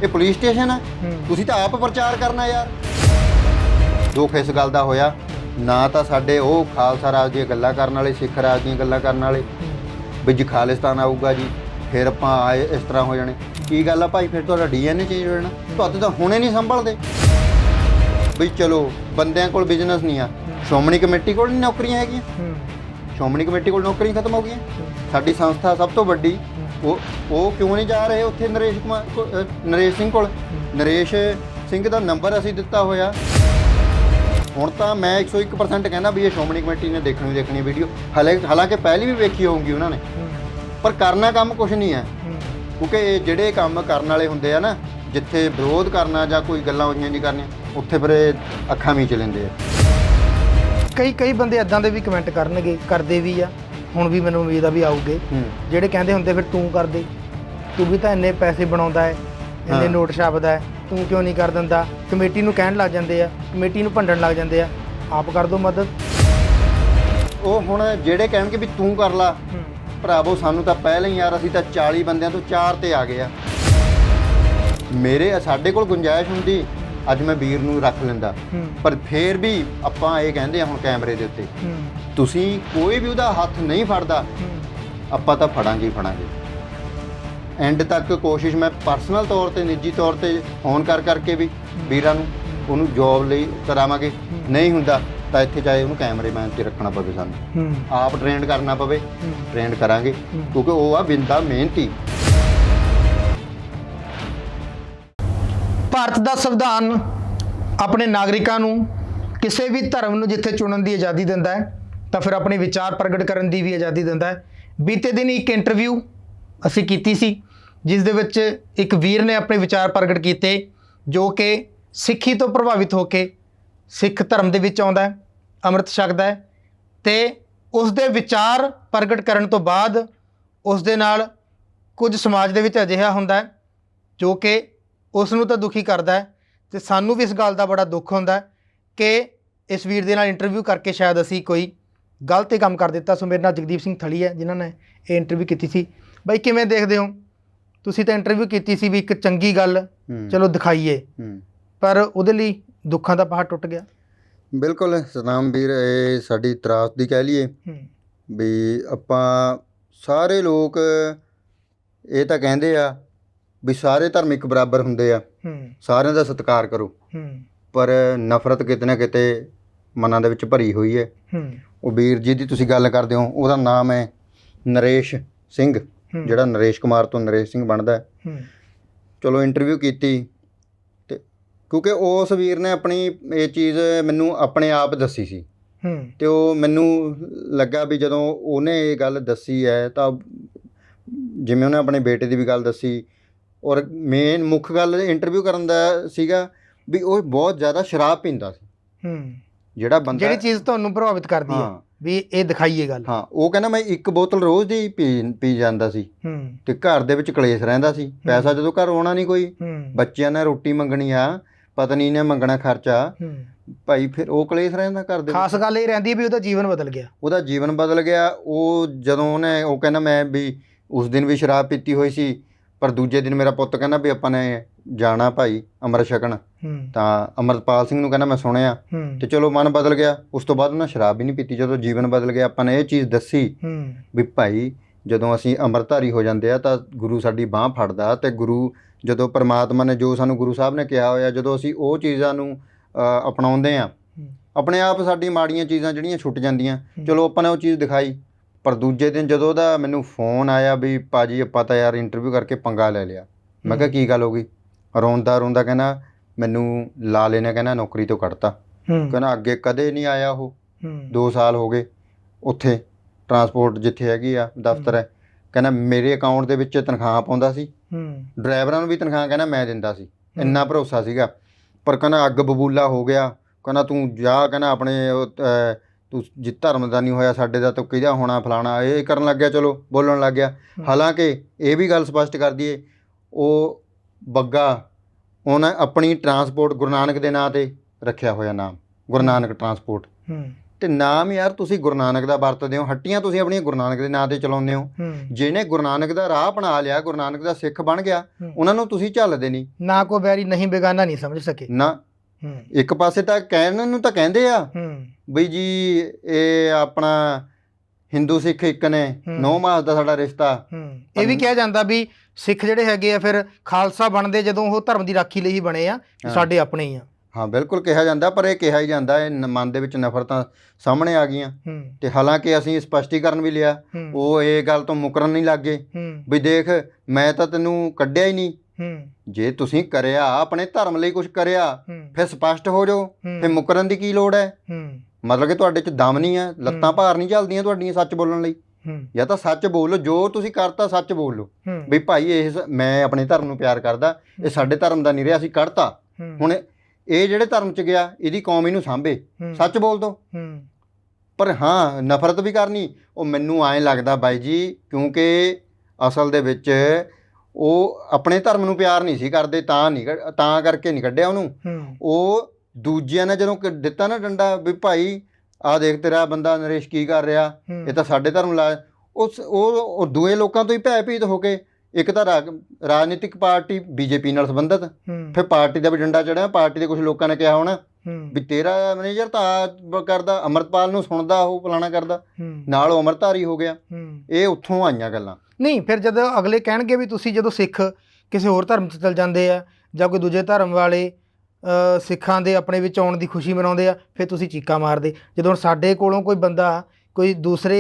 ਇਹ ਪੁਲਿਸ ਸਟੇਸ਼ਨ ਆ? ਹੂੰ। ਤੁਸੀਂ ਤਾਂ ਆਪ ਪ੍ਰਚਾਰ ਕਰਨਾ ਯਾਰ। ਦੁੱਖ ਇਸ ਗੱਲ ਦਾ ਹੋਇਆ। ਨਾ ਤਾਂ ਸਾਡੇ ਉਹ ਖਾਲਸਾ ਰਾਜ ਦੀਆਂ ਗੱਲਾਂ ਕਰਨ ਵਾਲੇ ਸਿੱਖ ਰਾਜ ਦੀਆਂ ਗੱਲਾਂ ਕਰਨ ਵਾਲੇ। ਵੀ ਜੀ ਖਾਲਿਸਤਾਨ ਆਊਗਾ ਜੀ ਫਿਰ ਆਪਾਂ ਆਏ ਇਸ ਤਰ੍ਹਾਂ ਹੋ ਜਾਣੇ। ਕੀ ਗੱਲ ਆ ਭਾਈ? ਫਿਰ ਤੁਹਾਡਾ ਡੀਐਨਏ ਚੇਂਜ ਹੋ ਜਾਣਾ। ਤੁਹਾਡੇ ਤਾਂ ਹੁਣੇ ਨਹੀਂ ਸੰਭਲਦੇ। ਵੀ ਚਲੋ ਬੰਦਿਆਂ ਕੋਲ ਬਿਜ਼ਨਸ ਨਹੀਂ ਆ। ਸ਼੍ਰੋਮਣੀ ਕਮੇਟੀ ਕੋਲ ਨਹੀਂ ਨੌਕਰੀਆਂ ਹੈਗੀਆਂ। ਹੂੰ। ਸ਼੍ਰੋਮਣੀ ਕਮੇਟੀ ਕੋਲ ਨੌਕਰੀਆਂ ਖਤਮ ਹੋ ਗਈਆਂ। ਸਾਡੀ ਸੰਸਥਾ ਸਭ ਤੋਂ ਵੱਡੀ ਉਹ ਉਹ ਕਿਉਂ ਨਹੀਂ ਜਾ ਰਹੇ ਉੱਥੇ ਨਰੇਸ਼ ਕੁਮਾਰ ਕੋ- ਨਰੇਸ਼ ਸਿੰਘ ਕੋਲ? ਨਰੇਸ਼ ਸਿੰਘ ਦਾ ਨੰਬਰ ਅਸੀਂ ਦਿੱਤਾ ਹੋਇਆ। ਹੁਣ ਤਾਂ ਮੈਂ 101% ਕਹਿੰਦਾ ਵੀ ਇਹ ਸ਼੍ਰੋਮਣੀ ਕਮੇਟੀ ਨੇ ਦੇਖਣੀ ਦੇਖਣੀ ਵੀਡੀਓ। ਹਾਲੇ ਹਾਲਾਂਕਿ ਪਹਿਲੀ ਵੀ ਵੇਖੀ ਹੋਊਗੀ ਉਹਨਾਂ ਨੇ। ਪਰ ਕਰਨਾ ਕੰਮ ਕੁਝ ਨਹੀਂ ਹੈ। ਕਿਉਂਕਿ ਇਹ ਜਿਹੜੇ ਕੰਮ ਕਰਨ ਵਾਲੇ ਹੁੰਦੇ ਆ ਨਾ ਜਿੱਥੇ ਵਿਰੋਧ ਕਰਨਾ ਜਾਂ ਕੋਈ ਗੱਲਾਂ ਹੋਈਆਂ ਜੀ ਕਰਨੀਆਂ ਉੱਥੇ ਫਿਰ ਇਹ ਅੱਖਾਂ ਮੀਚ ਲੈਂਦੇ ਆ। ਕਈ ਕਈ ਬੰਦੇ ਇਦਾਂ ਦੇ ਵੀ ਕਮੈਂਟ ਕਰਨਗੇ ਕਰਦੇ ਵੀ ਆ। ਹੁਣ ਵੀ ਮੈਨੂੰ ਉਮੀਦ ਆ ਵੀ ਆਊਗੇ। ਹੂੰ। ਜਿਹੜੇ ਕਹਿੰਦੇ ਹੁੰਦੇ ਫਿਰ ਤੂੰ ਕਰ ਦੇ। ਤੂੰ ਵੀ ਤਾਂ ਇੰਨੇ ਪੈਸੇ ਬਣਾਉਂਦਾ ਹੈ ਇੰਨੇ। ਨੋਟ ਛਾਪਦਾ ਹੈ ਤੂੰ ਕਿਉਂ ਨਹੀਂ ਕਰ ਦਿੰਦਾ? ਕਮੇਟੀ ਨੂੰ ਕਹਿਣ ਲੱਗ ਜਾਂਦੇ ਆ ਕਮੇਟੀ ਨੂੰ ਭੰਡਣ ਲੱਗ ਜਾਂਦੇ ਆ। ਆਪ ਕਰ ਦੋ ਮਦਦ। ਉਹ ਹੁਣ ਜਿਹੜੇ ਕਹਿਣਗੇ ਵੀ ਤੂੰ ਕਰ ਲਾ ਭਰਾਵੋ ਸਾਨੂੰ ਤਾਂ ਪਹਿਲਾਂ ਹੀ ਯਾਰ ਅਸੀਂ ਤਾਂ 40 ਬੰਦਿਆਂ ਤੋਂ 4 ਤੇ ਆ ਗਏ ਆ। ਮੇਰੇ ਸਾਡੇ ਕੋਲ ਗੁੰਜਾਇਸ਼ ਹੁੰਦੀ ਅੱਜ ਮੈਂ ਵੀਰ ਨੂੰ ਰੱਖ ਲੈਂਦਾ। ਹੂੰ। ਪਰ ਫੇਰ ਵੀ ਆਪਾਂ ਇਹ ਕਹਿੰਦੇ ਆ ਹੁਣ ਕੈਮਰੇ ਦੇ ਉੱਤੇ ਹੂੰ। ਤੁਸੀਂ ਕੋਈ ਵੀ ਉਹਦਾ ਹੱਥ ਨਹੀਂ ਫੜਦਾ ਹੂੰ। ਆਪਾਂ ਤਾਂ ਫੜਾਂਗੇ ਹੀ ਫੜਾਂਗੇ। ਐਂਡ ਤੱਕ ਕੋਸ਼ਿਸ਼ ਮੈਂ ਪਰਸਨਲ ਤੌਰ ਤੇ ਨਿੱਜੀ ਤੌਰ ਤੇ ਫੋਨ ਕਰ ਕਰਕੇ ਵੀ ਵੀਰਾਂ ਨੂੰ ਉਹਨੂੰ ਜੌਬ ਲਈ ਕਰਾਵਾਂਗੇ। ਨਹੀਂ ਹੁੰਦਾ ਤਾਂ ਇੱਥੇ ਚਾਹੇ ਉਹਨੂੰ ਕੈਮਰੇਮੈਨ ਤੇ ਰੱਖਣਾ ਪਵੇ ਸਾਨੂੰ। ਹੂੰ। ਆਪ ਟ੍ਰੇਨਡ ਕਰਨਾ ਪਵੇ। ਹੂੰ। ਟ੍ਰੇਨਡ ਕਰਾਂਗੇ। ਹੂੰ। ਕਿਉਂਕਿ ਉਹ ਆ ਬਿੰਦਾ ਮਿਹਨਤੀ। ਭਾਰਤ ਦਾ ਸੰਵਿਧਾਨ ਆਪਣੇ ਨਾਗਰਿਕਾਂ ਨੂੰ ਕਿਸੇ ਵੀ ਧਰਮ ਨੂੰ ਜਿੱਥੇ ਚੁਣਨ ਦੀ ਆਜ਼ਾਦੀ ਦਿੰਦਾ ਹੈ, ਤਾਂ ਫਿਰ ਆਪਣੇ ਵਿਚਾਰ ਪ੍ਰਗਟ ਕਰਨ ਦੀ ਵੀ ਆਜ਼ਾਦੀ ਦਿੰਦਾ ਹੈ। ਬੀਤੇ ਦਿਨ ਇੱਕ ਇੰਟਰਵਿਊ ਅਸੀਂ ਕੀਤੀ ਸੀ, ਜਿਸ ਦੇ ਵਿੱਚ ਇੱਕ ਵੀਰ ਨੇ ਆਪਣੇ ਵਿਚਾਰ ਪ੍ਰਗਟ ਕੀਤੇ, ਜੋ ਕਿ ਸਿੱਖੀ ਤੋਂ ਪ੍ਰਭਾਵਿਤ ਹੋ ਕੇ ਸਿੱਖ ਧਰਮ ਦੇ ਵਿੱਚ ਆਉਂਦਾ ਹੈ, ਅੰਮ੍ਰਿਤ ਛਕਦਾ ਹੈ ਤੇ ਉਸ ਦੇ ਵਿਚਾਰ ਪ੍ਰਗਟ ਕਰਨ ਤੋਂ ਬਾਅਦ ਉਸ ਦੇ ਨਾਲ ਕੁਝ ਸਮਾਜ ਦੇ ਵਿੱਚ ਅਜਿਹਾ ਹੁੰਦਾ ਹੈ, ਜੋ ਕਿ ਉਸ ਨੂੰ ਤਾਂ ਦੁਖੀ ਕਰਦਾ ਹੈ ਤੇ ਸਾਨੂੰ ਵੀ ਇਸ ਗੱਲ ਦਾ ਬੜਾ ਦੁੱਖ ਹੁੰਦਾ ਕਿ ਇਸ ਵੀਰ ਦੇ ਨਾਲ ਇੰਟਰਵਿਊ ਕਰਕੇ ਸ਼ਾਇਦ ਅਸੀਂ ਕੋਈ ਗਲਤ ਹੀ ਕੰਮ ਕਰ ਦਿੱਤਾ। ਸੋ ਮੇਰੇ ਨਾਲ ਜਗਦੀਪ ਸਿੰਘ ਥਲੀ ਹੈ ਜਿਨ੍ਹਾਂ ਨੇ ਇਹ ਇੰਟਰਵਿਊ ਕੀਤੀ ਸੀ। ਬਾਈ ਕਿਵੇਂ ਦੇਖਦੇ ਹੋ? ਤੁਸੀਂ ਤਾਂ ਇੰਟਰਵਿਊ ਕੀਤੀ ਸੀ ਵੀ ਇੱਕ ਚੰਗੀ ਗੱਲ। ਚਲੋ ਦਿਖਾਈਏ। ਪਰ ਉਹਦੇ ਲਈ ਦੁੱਖਾਂ ਦਾ ਪਹਾੜ ਟੁੱਟ ਗਿਆ। ਬਿਲਕੁਲ ਸਤਨਾਮ ਵੀਰ ਇਹ ਸਾਡੀ ਤਰਾਸਦੀ ਕਹਿ ਲਈਏ। ਵੀ ਆਪਾਂ ਸਾਰੇ ਲੋਕ ਇਹ ਤਾਂ ਕਹਿੰਦੇ ਆ ਵੀ ਸਾਰੇ ਧਰਮ ਇੱਕ ਬਰਾਬਰ ਹੁੰਦੇ ਆ। ਹੂੰ। ਸਾਰਿਆਂ ਦਾ ਸਤਿਕਾਰ ਕਰੋ। ਹੂੰ। ਪਰ ਨਫ਼ਰਤ ਕਿਤੇ ਨਾ ਕਿਤੇ ਮਨਾਂ ਦੇ ਵਿੱਚ ਭਰੀ ਹੋਈ ਹੈ। ਹੂੰ। ਉਹ ਵੀਰ ਜੀ ਦੀ ਤੁਸੀਂ ਗੱਲ ਕਰਦੇ ਹੋ ਉਹਦਾ ਨਾਮ ਹੈ ਨਰੇਸ਼ ਸਿੰਘ। ਜਿਹੜਾ ਨਰੇਸ਼ ਕੁਮਾਰ ਤੋਂ ਨਰੇਸ਼ ਸਿੰਘ ਬਣਦਾ ਹੈ। ਹੂੰ। ਚਲੋ ਇੰਟਰਵਿਊ ਕੀਤੀ ਤੇ ਕਿਉਂਕਿ ਉਸ ਵੀਰ ਨੇ ਆਪਣੀ ਇਹ ਚੀਜ਼ ਮੈਨੂੰ ਆਪਣੇ ਆਪ ਦੱਸੀ ਸੀ। ਹੂੰ। ਤੇ ਉਹ ਮੈਨੂੰ ਲੱਗਾ ਵੀ ਜਦੋਂ ਉਹਨੇ ਇਹ ਗੱਲ ਦੱਸੀ ਹੈ ਤਾਂ ਜਿਵੇਂ ਉਹਨੇ ਆਪਣੇ ਬੇਟੇ ਦੀ ਵੀ ਗੱਲ ਦੱਸੀ ਔਰ ਮੇਨ ਮੁੱਖ ਗੱਲ ਇੰਟਰਵਿਊ ਕਰਨ ਦਾ ਸੀਗਾ ਵੀ ਉਹ ਬਹੁਤ ਜ਼ਿਆਦਾ ਸ਼ਰਾਬ ਪੀਂਦਾ ਸੀ। ਹੂੰ। ਜਿਹੜਾ ਬੰਦਾ ਜਿਹੜੀ ਚੀਜ਼ ਤੁਹਾਨੂੰ ਪ੍ਰਭਾਵਿਤ ਕਰਦੀ ਹੈ ਵੀ ਇਹ ਦਿਖਾਈਏ ਗੱਲ। ਹਾਂ ਉਹ ਕਹਿੰਦਾ ਮੈਂ ਇੱਕ ਬੋਤਲ ਰੋਜ਼ ਦੀ ਪੀ ਪੀ ਜਾਂਦਾ ਸੀ। ਹੂੰ। ਤੇ ਘਰ ਦੇ ਵਿੱਚ ਕਲੇਸ਼ ਰਹਿੰਦਾ ਸੀ। ਪੈਸਾ ਜਦੋਂ ਘਰ ਆਉਣਾ ਨਹੀਂ ਕੋਈ। ਬੱਚਿਆਂ ਨੇ ਰੋਟੀ ਮੰਗਣੀ ਆ ਪਤਨੀ ਨੇ ਮੰਗਣਾ ਖਰਚਾ। ਹੂੰ। ਭਾਈ ਫਿਰ ਉਹ ਕਲੇਸ਼ ਰਹਿੰਦਾ ਘਰ ਦੇ। ਖਾਸ ਗੱਲ ਇਹ ਰਹਿੰਦੀ ਵੀ ਉਹਦਾ ਜੀਵਨ ਬਦਲ ਗਿਆ। ਉਹਦਾ ਜੀਵਨ ਬਦਲ ਗਿਆ। ਉਹ ਜਦੋਂ ਉਹਨੇ ਉਹ ਕਹਿੰਦਾ ਮੈਂ ਵੀ ਉਸ ਦਿਨ ਵੀ ਸ਼ਰਾਬ ਪੀਤੀ ਹੋਈ ਸੀ। ਪਰ ਦੂਜੇ ਦਿਨ ਮੇਰਾ ਪੁੱਤ ਕਹਿੰਦਾ ਵੀ ਆਪਾਂ ਨੇ ਜਾਣਾ ਭਾਈ ਅੰਮ੍ਰਿਤ ਛਕਣ। ਹੂੰ। ਤਾਂ ਅਮਰਪਾਲ ਸਿੰਘ ਨੂੰ ਕਹਿੰਦਾ ਮੈਂ ਸੁਣਿਆ। ਹੂੰ। ਤੇ ਚਲੋ ਮਨ ਬਦਲ ਗਿਆ। ਉਸ ਤੋਂ ਬਾਅਦ ਉਹਨਾਂ ਸ਼ਰਾਬ ਵੀ ਨਹੀਂ ਪੀਤੀ। ਜਦੋਂ ਜੀਵਨ ਬਦਲ ਗਿਆ ਆਪਾਂ ਨੇ ਇਹ ਚੀਜ਼ ਦੱਸੀ ਹੂੰ। ਵੀ ਭਾਈ ਜਦੋਂ ਅਸੀਂ ਅੰਮ੍ਰਿਤਧਾਰੀ ਹੋ ਜਾਂਦੇ ਆ ਤਾਂ ਗੁਰੂ ਸਾਡੀ ਬਾਹ ਫੜਦਾ ਤੇ ਗੁਰੂ ਜਦੋਂ ਪਰਮਾਤਮਾ ਨੇ ਜੋ ਸਾਨੂੰ ਗੁਰੂ ਸਾਹਿਬ ਨੇ ਕਿਹਾ ਹੋਇਆ ਜਦੋਂ ਅਸੀਂ ਉਹ ਚੀਜ਼ਾਂ ਨੂੰ ਅ, ਅਪਣਾਉਂਦੇ ਆ। ਆਪਣੇ ਆਪ ਸਾਡੀ ਮਾੜੀਆਂ ਚੀਜ਼ਾਂ ਜਿਹੜੀਆਂ ਛੁੱਟ ਜਾਂਦੀਆਂ। ਚਲੋ ਆਪਾਂ ਨੇ ਉਹ ਚੀਜ਼ ਦਿਖਾਈ। ਪਰ ਦੂਜੇ ਦਿਨ ਜਦੋਂ ਉਹਦਾ ਮੈਨੂੰ ਫੋਨ ਆਇਆ ਵੀ ਪਾਜੀ ਆਪਾਂ ਤਾਂ ਯਾਰ ਇੰਟਰਵਿਊ ਕਰਕੇ ਪੰਗਾ ਲੈ ਲਿਆ। ਮੈਂ ਕਿਹਾ ਕੀ ਗੱਲ ਹੋ ਗਈ? ਰੋਂਦਾ ਰੋਂਦਾ ਕਹਿੰਦਾ ਮੈਨੂੰ ਲਾਲੇ ਨੇ ਕਹਿੰਦਾ ਨੌਕਰੀ ਤੋਂ ਕੱਢਤਾ। ਕਹਿੰਦਾ ਅੱਗੇ ਕਦੇ ਨਹੀਂ ਆਇਆ ਉਹ। ਹੂੰ। 2 ਸਾਲ ਹੋ ਗਏ ਉੱਥੇ ਟਰਾਂਸਪੋਰਟ ਜਿੱਥੇ ਹੈਗੀ ਆ ਦਫ਼ਤਰ ਹੈ। ਕਹਿੰਦਾ ਮੇਰੇ ਅਕਾਊਂਟ ਦੇ ਵਿੱਚ ਤਨਖਾਹ ਪਾਉਂਦਾ ਸੀ। ਹੂੰ। ਡਰਾਈਵਰਾਂ ਨੂੰ ਵੀ ਤਨਖਾਹ ਕਹਿੰਦਾ ਮੈਂ ਦਿੰਦਾ ਸੀ। ਇੰਨਾ ਭਰੋਸਾ ਸੀਗਾ। ਪਰ ਕਹਿੰਦਾ ਅੱਗ ਬਬੂਲਾ ਹੋ ਗਿਆ। ਕਹਿੰਦਾ ਤੂੰ ਜਾ ਕਹਿੰਦਾ ਆਪਣੇ ਤੂੰ ਜਿ ਧਰਮ ਦਾ ਨਹੀਂ ਹੋਇਆ ਸਾਡੇ ਦਾ ਤੂੰ ਕਿਹਦਾ ਹੋਣਾ ਫਲਾਣਾ? ਇਹ ਕਰਨ ਲੱਗ ਗਿਆ ਚਲੋ ਬੋਲਣ ਲੱਗ ਗਿਆ। ਹਾਲਾਂਕਿ ਇਹ ਵੀ ਗੱਲ ਸਪਸ਼ਟ ਕਰ ਦਈਏ ਉਹ ਬੱਗਾ ਉਹਨੇ ਆਪਣੀ ਟਰਾਂਸਪੋਰਟ ਗੁਰੂ ਨਾਨਕ ਦੇ ਨਾਂ ਤੇ ਰੱਖਿਆ ਹੋਇਆ ਨਾਮ ਗੁਰੂ ਨਾਨਕ ਟਰਾਂਸਪੋਰਟ ਤੇ ਨਾਮ ਯਾਰ ਤੁਸੀਂ ਗੁਰੂ ਨਾਨਕ ਦਾ ਵਰਤਦੇ ਹੋ ਹੱਟੀਆਂ ਤੁਸੀਂ ਆਪਣੀਆਂ ਗੁਰੂ ਨਾਨਕ ਦੇ ਨਾਂ ਤੇ ਚਲਾਉਂਦੇ ਹੋ। ਜਿਹਨੇ ਗੁਰੂ ਨਾਨਕ ਦਾ ਰਾਹ ਅਪਣਾ ਲਿਆ ਗੁਰੂ ਨਾਨਕ ਦਾ ਸਿੱਖ ਬਣ ਗਿਆ। ਉਹਨਾਂ ਨੂੰ ਤੁਸੀਂ ਝੱਲਦੇ ਨਹੀਂ। ਨਾ ਕੋ ਬੈਰੀ ਨਹੀਂ ਬੇਗਾਨਾ ਨਹੀਂ ਸਮਝ ਸਕੇ। ਨਾ। ਇੱਕ ਪਾਸੇ ਤਾਂ ਕਹਿਣ ਨੂੰ ਤਾਂ ਕਹਿੰਦੇ ਆ ਬਈ ਜੀ ਇਹ ਆਪਣਾ ਹਿੰਦੂ ਸਿੱਖ ਇੱਕ ਨੇ ਹੂੰ। ਨੌ ਮਾਸ ਦਾ ਸਾਡਾ ਰਿਸ਼ਤਾ। ਇਹ ਵੀ ਕਿਹਾ ਜਾਂਦਾ ਵੀ ਸਿੱਖ ਜਿਹੜੇ ਹੈਗੇ ਆ ਫਿਰ ਖਾਲਸਾ ਬਣਦੇ ਜਦੋਂ ਉਹ ਧਰਮ ਦੀ ਰਾਖੀ ਲਈ ਹੀ ਬਣੇ ਆ। ਸਾਡੇ ਆਪਣੇ ਹੀ ਆ। ਹਾਂ ਬਿਲਕੁਲ ਕਿਹਾ ਜਾਂਦਾ ਪਰ ਇਹ ਕਿਹਾ ਹੀ ਜਾਂਦਾ ਇਹ ਮਨ ਦੇ ਵਿੱਚ ਨਫ਼ਰਤਾਂ ਸਾਹਮਣੇ ਆ ਗਈਆਂ। ਤੇ ਹਾਲਾਂਕਿ ਅਸੀਂ ਸਪਸ਼ਟੀਕਰਨ ਵੀ ਲਿਆ ਉਹ ਇਹ ਗੱਲ ਤੋਂ ਮੁਕਰਨ ਨਹੀਂ ਲੱਗੇ ਵੀ ਦੇਖ ਮੈਂ ਤਾਂ ਤੈਨੂੰ ਕੱਢਿਆ ਹੀ ਨਹੀਂ। ਹੂੰ। ਜੇ ਤੁਸੀਂ ਕਰਿਆ ਆਪਣੇ ਧਰਮ ਲਈ ਕੁਝ ਕਰਿਆ ਫਿਰ ਸਪਸ਼ਟ ਹੋ ਜਾਓ। ਫਿਰ ਮੁਕਰਨ ਦੀ ਕੀ ਲੋੜ ਹੈ? ਹੂੰ। ਮਤਲਬ ਕਿ ਤੁਹਾਡੇ 'ਚ ਦਮ ਨਹੀਂ ਹੈ ਲੱਤਾਂ। ਭਾਰ ਨਹੀਂ ਚੱਲਦੀਆਂ ਤੁਹਾਡੀਆਂ ਸੱਚ ਬੋਲਣ ਲਈ। ਜਾਂ ਤਾਂ ਸੱਚ ਬੋਲੋ ਜੋ ਤੁਸੀਂ ਕਰਤਾ ਸੱਚ ਬੋਲੋ ਵੀ ਭਾਈ ਇਹ ਮੈਂ ਆਪਣੇ ਧਰਮ ਨੂੰ ਪਿਆਰ ਕਰਦਾ ਇਹ ਸਾਡੇ ਧਰਮ ਦਾ ਨਹੀਂ ਰਿਹਾ ਅਸੀਂ ਕੱਢਤਾ ਹੁਣ ਇਹ ਜਿਹੜੇ ਧਰਮ 'ਚ ਗਿਆ ਇਹਦੀ ਕੌਮ ਇਹਨੂੰ ਸਾਂਭੇ। ਸੱਚ ਬੋਲ ਦੋ। ਪਰ ਹਾਂ ਨਫ਼ਰਤ ਵੀ ਕਰਨੀ। ਉਹ ਮੈਨੂੰ ਐਂ ਲੱਗਦਾ ਬਾਈ ਜੀ ਕਿਉਂਕਿ ਅਸਲ ਦੇ ਵਿੱਚ ਉਹ ਆਪਣੇ ਧਰਮ ਨੂੰ ਪਿਆਰ ਨਹੀਂ ਸੀ ਕਰਦੇ ਤਾਂ ਨਹੀਂ ਤਾਂ ਕਰਕੇ ਨਹੀਂ ਕੱਢਿਆ ਉਹਨੂੰ। ਉਹ ਦੂਜਿਆਂ ਨੇ ਜਦੋਂ ਦਿੱਤਾ ਨਾ ਡੰਡਾ ਵੀ ਭਾਈ ਆਹ ਦੇਖ ਤੇਰਾ ਬੰਦਾ ਨਰੇਸ਼ ਕੀ ਕਰ ਰਿਹਾ ਇਹ ਤਾਂ ਸਾਡੇ ਧਰਮ ਲਾ ਉਸ ਉਹ ਦੂਏ ਲੋਕਾਂ ਤੋਂ ਹੀ ਭੈ ਭੀਤ ਹੋ ਕੇ ਇੱਕ ਤਾਂ ਰਾਜਨੀਤਿਕ ਪਾਰਟੀ ਬੀਜੇਪੀ ਨਾਲ ਸੰਬੰਧਿਤ ਫਿਰ ਪਾਰਟੀ ਦਾ ਵੀ ਡੰਡਾ ਚੜਿਆ ਪਾਰਟੀ ਦੇ ਕੁਝ ਲੋਕਾਂ ਨੇ ਕਿਹਾ ਹੋਣਾ। ਵੀ ਤੇਰਾ ਮੈਨੇਜਰ ਤਾਂ ਕਰਦਾ ਅਮਰਤਪਾਲ ਨੂੰ ਸੁਣਦਾ ਉਹ ਫਲਾਣਾ ਕਰਦਾ। ਨਾਲ ਉਹ ਅਮਰਧਾਰੀ ਹੋ ਗਿਆ। ਇਹ ਉੱਥੋਂ ਆਈਆਂ ਗੱਲਾਂ। ਨਹੀਂ ਫਿਰ ਜਦੋਂ ਅਗਲੇ ਕਹਿਣਗੇ ਵੀ ਤੁਸੀਂ ਜਦੋਂ ਸਿੱਖ ਕਿਸੇ ਹੋਰ ਧਰਮ 'ਚ ਚਲ ਜਾਂਦੇ ਆ ਜਾਂ ਕੋਈ ਦੂਜੇ ਧਰਮ ਵਾਲੇ ਸਿੱਖਾਂ ਦੇ ਆਪਣੇ ਵਿੱਚ ਆਉਣ ਦੀ ਖੁਸ਼ੀ ਮਨਾਉਂਦੇ ਆ ਫਿਰ ਤੁਸੀਂ ਚੀਕਾਂ ਮਾਰਦੇ। ਜਦੋਂ ਹੁਣ ਸਾਡੇ ਕੋਲੋਂ ਕੋਈ ਬੰਦਾ ਕੋਈ ਦੂਸਰੇ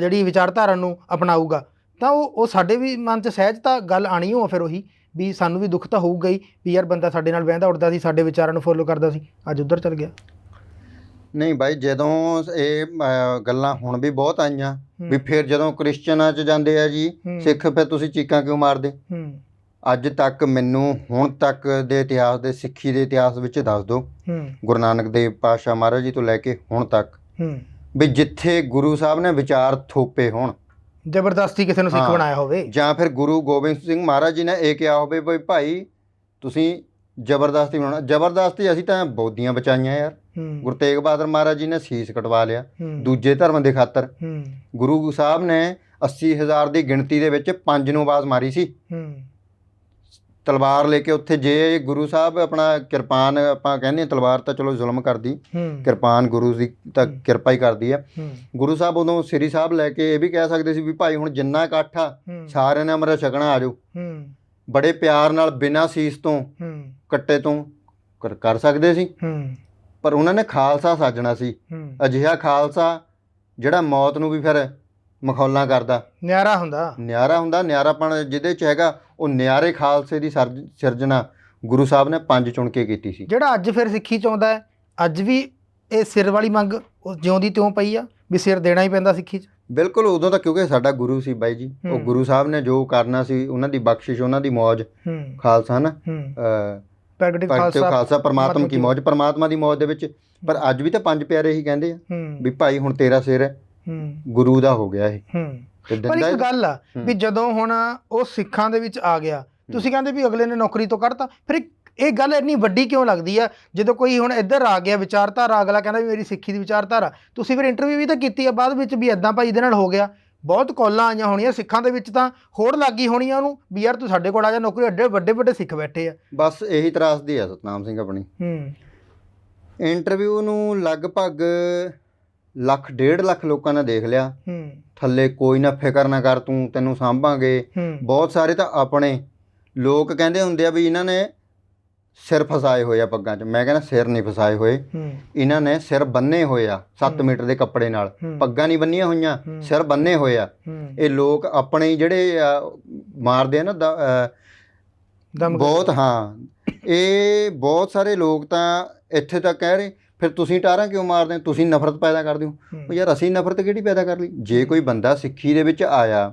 ਜਿਹੜੀ ਵਿਚਾਰਧਾਰਾ ਨੂੰ ਅਪਣਾਊਗਾ ਤਾਂ ਉਹ ਉਹ ਸਾਡੇ ਵੀ ਮਨ 'ਚ ਸਹਿਜ ਤਾਂ ਗੱਲ ਆਣੀ ਹੋ ਫਿਰ ਉਹੀ। ਵੀ ਸਾਨੂੰ ਵੀ ਦੁੱਖ ਤਾਂ ਹੋਊਗਾ ਹੀ ਵੀ ਯਾਰ ਬੰਦਾ ਸਾਡੇ ਨਾਲ ਬਹਿੰਦਾ ਉੱਠਦਾ ਸੀ ਸਾਡੇ ਵਿਚਾਰਾਂ ਨੂੰ ਫੋਲੋ ਕਰਦਾ ਸੀ। ਅੱਜ ਉੱਧਰ ਚਲ ਗਿਆ। ਨਹੀਂ ਬਾਈ ਜਦੋਂ ਇਹ ਅਹ, ਗੱਲਾਂ ਹੁਣ ਵੀ ਬਹੁਤ ਆਈਆਂ ਵੀ ਫਿਰ ਜਦੋਂ ਕ੍ਰਿਸਚਨਾਂ 'ਚ ਜਾਂਦੇ ਆ ਜੀ ਹੂੰ, ਸਿੱਖ ਫਿਰ ਤੁਸੀਂ ਚੀਕਾਂ ਕਿਉਂ ਮਾਰਦੇ? ਹੂੰ। ਅੱਜ ਤੱਕ ਮੈਨੂੰ ਹੁਣ ਤੱਕ ਦੇ ਇਤਿਹਾਸ ਦੇ ਸਿੱਖੀ ਦੇ ਇਤਿਹਾਸ ਵਿੱਚ ਦੱਸ ਦਿਓ। ਹੂੰ। ਗੁਰੂ ਨਾਨਕ ਦੇਵ ਪਾਤਸ਼ਾਹ ਮਹਾਰਾਜ ਜੀ ਤੋਂ ਲੈ ਕੇ ਹੁਣ ਤੱਕ ਹੂੰ। ਵੀ ਜਿੱਥੇ ਗੁਰੂ ਸਾਹਿਬ ਨੇ ਵਿਚਾਰ ਥੋਪੇ ਹੋਣ ਜ਼ਬਰਦਸਤੀ ਕਿਸੇ ਨੂੰ ਸਿੱਖ ਹਾਂ। ਬਣਾਇਆ ਹੋਵੇ। ਜਾਂ ਫਿਰ ਗੁਰੂ ਗੋਬਿੰਦ ਸਿੰਘ ਮਹਾਰਾਜ ਜੀ ਨੇ ਇਹ ਕਿਹਾ ਹੋਵੇ ਵੀ ਭਾਈ ਤੁਸੀਂ ਜ਼ਬਰਦਸਤੀ ਬਣਾਉਣਾ। ਜ਼ਬਰਦਸਤੀ ਅਸੀਂ ਤਾਂ ਬੋਧੀਆਂ ਬਚਾਈਆਂ ਯਾਰ। ਹੂੰ। ਗੁਰੂ ਤੇਗ ਬਹਾਦਰ ਮਹਾਰਾਜ ਜੀ ਨੇ ਸੀਸ ਕਟਵਾ ਲਿਆ। ਹੂੰ, ਦੂਜੇ ਧਰਮ ਦੇ ਖਾਤਰ। ਹੂੰ। ਗੁਰੂ ਸਾਹਿਬ ਨੇ 80000 ਦੀ ਗਿਣਤੀ ਦੇ ਵਿੱਚ ਪੰਜ ਨੂੰ ਆਵਾਜ਼ ਮਾਰੀ ਸੀ। ਹੂੰ। ਤਲਵਾਰ ਲੈ ਕੇ ਉੱਥੇ ਜੇ ਗੁਰੂ ਸਾਹਿਬ ਆਪਣਾ ਕਿਰਪਾਨ ਆਪਾਂ ਕਹਿੰਦੇ ਤਲਵਾਰ ਤਾਂ ਚਲੋ ਜ਼ੁਲਮ ਕਰਦੀ ਕਿਰਪਾਨ ਗੁਰੂ ਦੀ ਤਾਂ। ਕਿਰਪਾ ਹੀ ਕਰਦੀ ਆ। ਗੁਰੂ ਸਾਹਿਬ ਉਦੋਂ ਸ੍ਰੀ ਸਾਹਿਬ ਲੈ ਕੇ ਇਹ ਵੀ ਕਹਿ ਸਕਦੇ ਸੀ ਵੀ ਭਾਈ ਹੁਣ ਜਿੰਨਾ ਇਕੱਠ ਆ ਸਾਰਿਆਂ ਨੇ ਅਮਰ ਛਕਣਾ ਆ ਜਾਓ। ਬੜੇ ਪਿਆਰ ਨਾਲ ਬਿਨਾਂ ਸੀਸ ਤੋਂ ਕੱਟੇ ਤੋਂ ਕਰ- ਸਕਦੇ ਸੀ। ਪਰ ਉਹਨਾਂ ਨੇ ਖਾਲਸਾ ਸਾਜਣਾ ਸੀ। ਅਜਿਹਾ ਖਾਲਸਾ ਜਿਹੜਾ ਮੌਤ ਨੂੰ ਵੀ ਫਿਰ ਮਖੌਲਾਂ ਕਰਦਾ। ਨਿਆਰਾ ਹੁੰਦਾ। ਨਿਆਰਾ ਹੁੰਦਾ ਨਿਆਰਾਪਣ ਜਿਹਦੇ ਚ ਹੈਗਾ ਉਹ ਨਿਆਰੇ ਖਾਲਸੇ ਦੀ ਸਰਜ- ਸਿਰਜਣਾ ਗੁਰੂ ਸਾਹਿਬ ਨੇ ਪੰਜ ਚੁਣ ਕੇ ਕੀਤੀ ਸੀ। ਜਿਹੜਾ ਅੱਜ ਫਿਰ ਸਿੱਖੀ ਚਾਹੁੰਦਾ ਹੈ ਅੱਜ ਵੀ ਇਹ ਸਿਰ ਵਾਲੀ ਮੰਗ ਉਹ ਜਿਉਂਦੀ ਤਿਉਂ ਪਈ ਆ ਵੀ ਸਿਰ ਦੇਣਾ ਹੀ ਪੈਂਦਾ ਸਿੱਖੀ 'ਚ? ਬਿਲਕੁਲ ਉਦੋਂ ਤਾਂ ਕਿਉਂਕਿ ਸਾਡਾ ਗੁਰੂ ਸੀ ਬਾਈ ਜੀ ਉਹ ਹੂੰ। ਗੁਰੂ ਸਾਹਿਬ ਨੇ ਜੋ ਕਰਨਾ ਸੀ ਉਹਨਾਂ ਦੀ ਬਖਸ਼ਿਸ਼ ਉਹਨਾਂ ਦੀ ਮੌਜ ਹੂੰ। ਖਾਲਸਾ ਨਾ? ਹੂੰ। ਅਹ, ਪ੍ਰਗਟ ਭਗਤ ਖਾਲਸਾ ਖਾਲਸਾ ਪਰਮਾਤਮਾ ਕੀ ਮੌਜ ਪਰਮਾਤਮਾ ਦੀ ਮੌਜ ਦੇ ਵਿੱਚ। ਪਰ ਅੱਜ ਵੀ ਤਾਂ ਪੰਜ ਪਿਆਰੇ ਹੀ ਕਹਿੰਦੇ ਆ ਹੂੰ। ਵੀ ਭਾਈ ਹੁਣ ਤੇਰਾ ਸਿਰ ਹੂੰ। ਗੁਰੂ ਦਾ ਹੋ ਗਿਆ ਇਹ। ਪਰ ਇੱਕ ਗੱਲ ਆ। ਵੀ ਜਦੋਂ ਹੁਣ ਉਹ ਸਿੱਖਾਂ ਦੇ ਵਿੱਚ ਆ ਗਿਆ ਤੁਸੀਂ ਕਹਿੰਦੇ ਵੀ ਅਗਲੇ ਨੇ ਨੌਕਰੀ ਤੋਂ ਕੱਢਤਾ ਫਿਰ ਇਹ ਗੱਲ ਇੰਨੀ ਵੱਡੀ ਕਿਉਂ ਲੱਗਦੀ ਆ? ਜਦੋਂ ਕੋਈ ਹੁਣ ਇੱਧਰ ਆ ਗਿਆ ਵਿਚਾਰਧਾਰਾ ਅਗਲਾ ਕਹਿੰਦਾ ਵੀ ਮੇਰੀ ਸਿੱਖੀ ਦੀ ਵਿਚਾਰਧਾਰਾ ਤੁਸੀਂ ਫਿਰ ਇੰਟਰਵਿਊ ਵੀ ਤਾਂ ਕੀਤੀ ਆ ਬਾਅਦ ਵਿੱਚ ਵੀ ਐਦਾਂ ਭਾਈ ਇਹਦੇ ਨਾਲ ਹੋ ਗਿਆ। ਬਹੁਤ ਕਾਲਾਂ ਆਈਆਂ ਹੋਣੀਆਂ ਸਿੱਖਾਂ ਦੇ ਵਿੱਚ ਤਾਂ ਹੋੜ ਲੱਗੀ ਹੋਣੀ ਆ ਉਹਨੂੰ ਵੀ ਯਾਰ ਤੂੰ ਸਾਡੇ ਕੋਲ ਆ ਜਾ ਨੌਕਰੀ ਐਡੇ ਵੱਡੇ ਵੱਡੇ ਸਿੱਖ ਬੈਠੇ ਆ। ਬਸ ਇਹੀ ਤਰਾਸਦੀ ਆ ਸਤਨਾਮ ਸਿੰਘ ਆਪਣੀ। ਹੂੰ। ਇੰਟਰਵਿਊ ਨੂੰ ਲਗਭਗ ਲੱਖ ਡੇਢ ਲੱਖ ਲੋਕਾਂ ਨੇ ਦੇਖ ਲਿਆ। ਹੂੰ। ਥੱਲੇ ਕੋਈ ਨਾ ਫਿਕਰ ਨਾ ਕਰ ਤੂੰ ਤੈਨੂੰ ਸਾਂਭਾਂਗੇ। ਹੂੰ। ਬਹੁਤ ਸਾਰੇ ਤਾਂ ਆਪਣੇ ਲੋਕ ਕਹਿੰਦੇ ਹੁੰਦੇ ਆ ਵੀ ਇਹਨਾਂ ਨੇ ਸਿਰ ਫਸਾਏ ਹੋਏ ਆ ਪੱਗਾਂ 'ਚ। ਮੈਂ ਕਹਿੰਦਾ ਸਿਰ ਨਹੀਂ ਫਸਾਏ ਹੋਏ। ਹੂੰ। ਇਹਨਾਂ ਨੇ ਸਿਰ ਬੰਨੇ ਹੋਏ ਆ 7 ਹੂੰ। ਮੀਟਰ ਦੇ ਕੱਪੜੇ ਨਾਲ। ਹੂੰ। ਪੱਗਾਂ ਨਹੀਂ ਬੰਨੀਆਂ ਹੋਈਆਂ ਹੂੰ। ਸਿਰ ਬੰਨੇ ਹੋਏ ਆ। ਹੂੰ। ਇਹ ਲੋਕ ਆਪਣੇ ਹੀ ਜਿਹੜੇ ਮਾਰਦੇ ਆ ਨਾ ਦ- ਅ, ਦਮ ਬਹੁਤ ਹਾਂ। ਇਹ ਬਹੁਤ ਸਾਰੇ ਲੋਕ ਤਾਂ ਇੱਥੇ ਤੱਕ ਕਹਿ ਰਹੇ ਫਿਰ ਤੁਸੀਂ ਟਾਰਾਂ ਕਿਉਂ ਮਾਰਦੇ ਹੋ? ਤੁਸੀਂ ਨਫ਼ਰਤ ਪੈਦਾ ਕਰਦੇ ਹੋ। ਉਹ ਯਾਰ ਅਸੀਂ ਨਫ਼ਰਤ ਕਿਹੜੀ ਪੈਦਾ ਕਰ ਲਈ? ਜੇ ਕੋਈ ਬੰਦਾ ਸਿੱਖੀ ਦੇ ਵਿੱਚ ਆਇਆ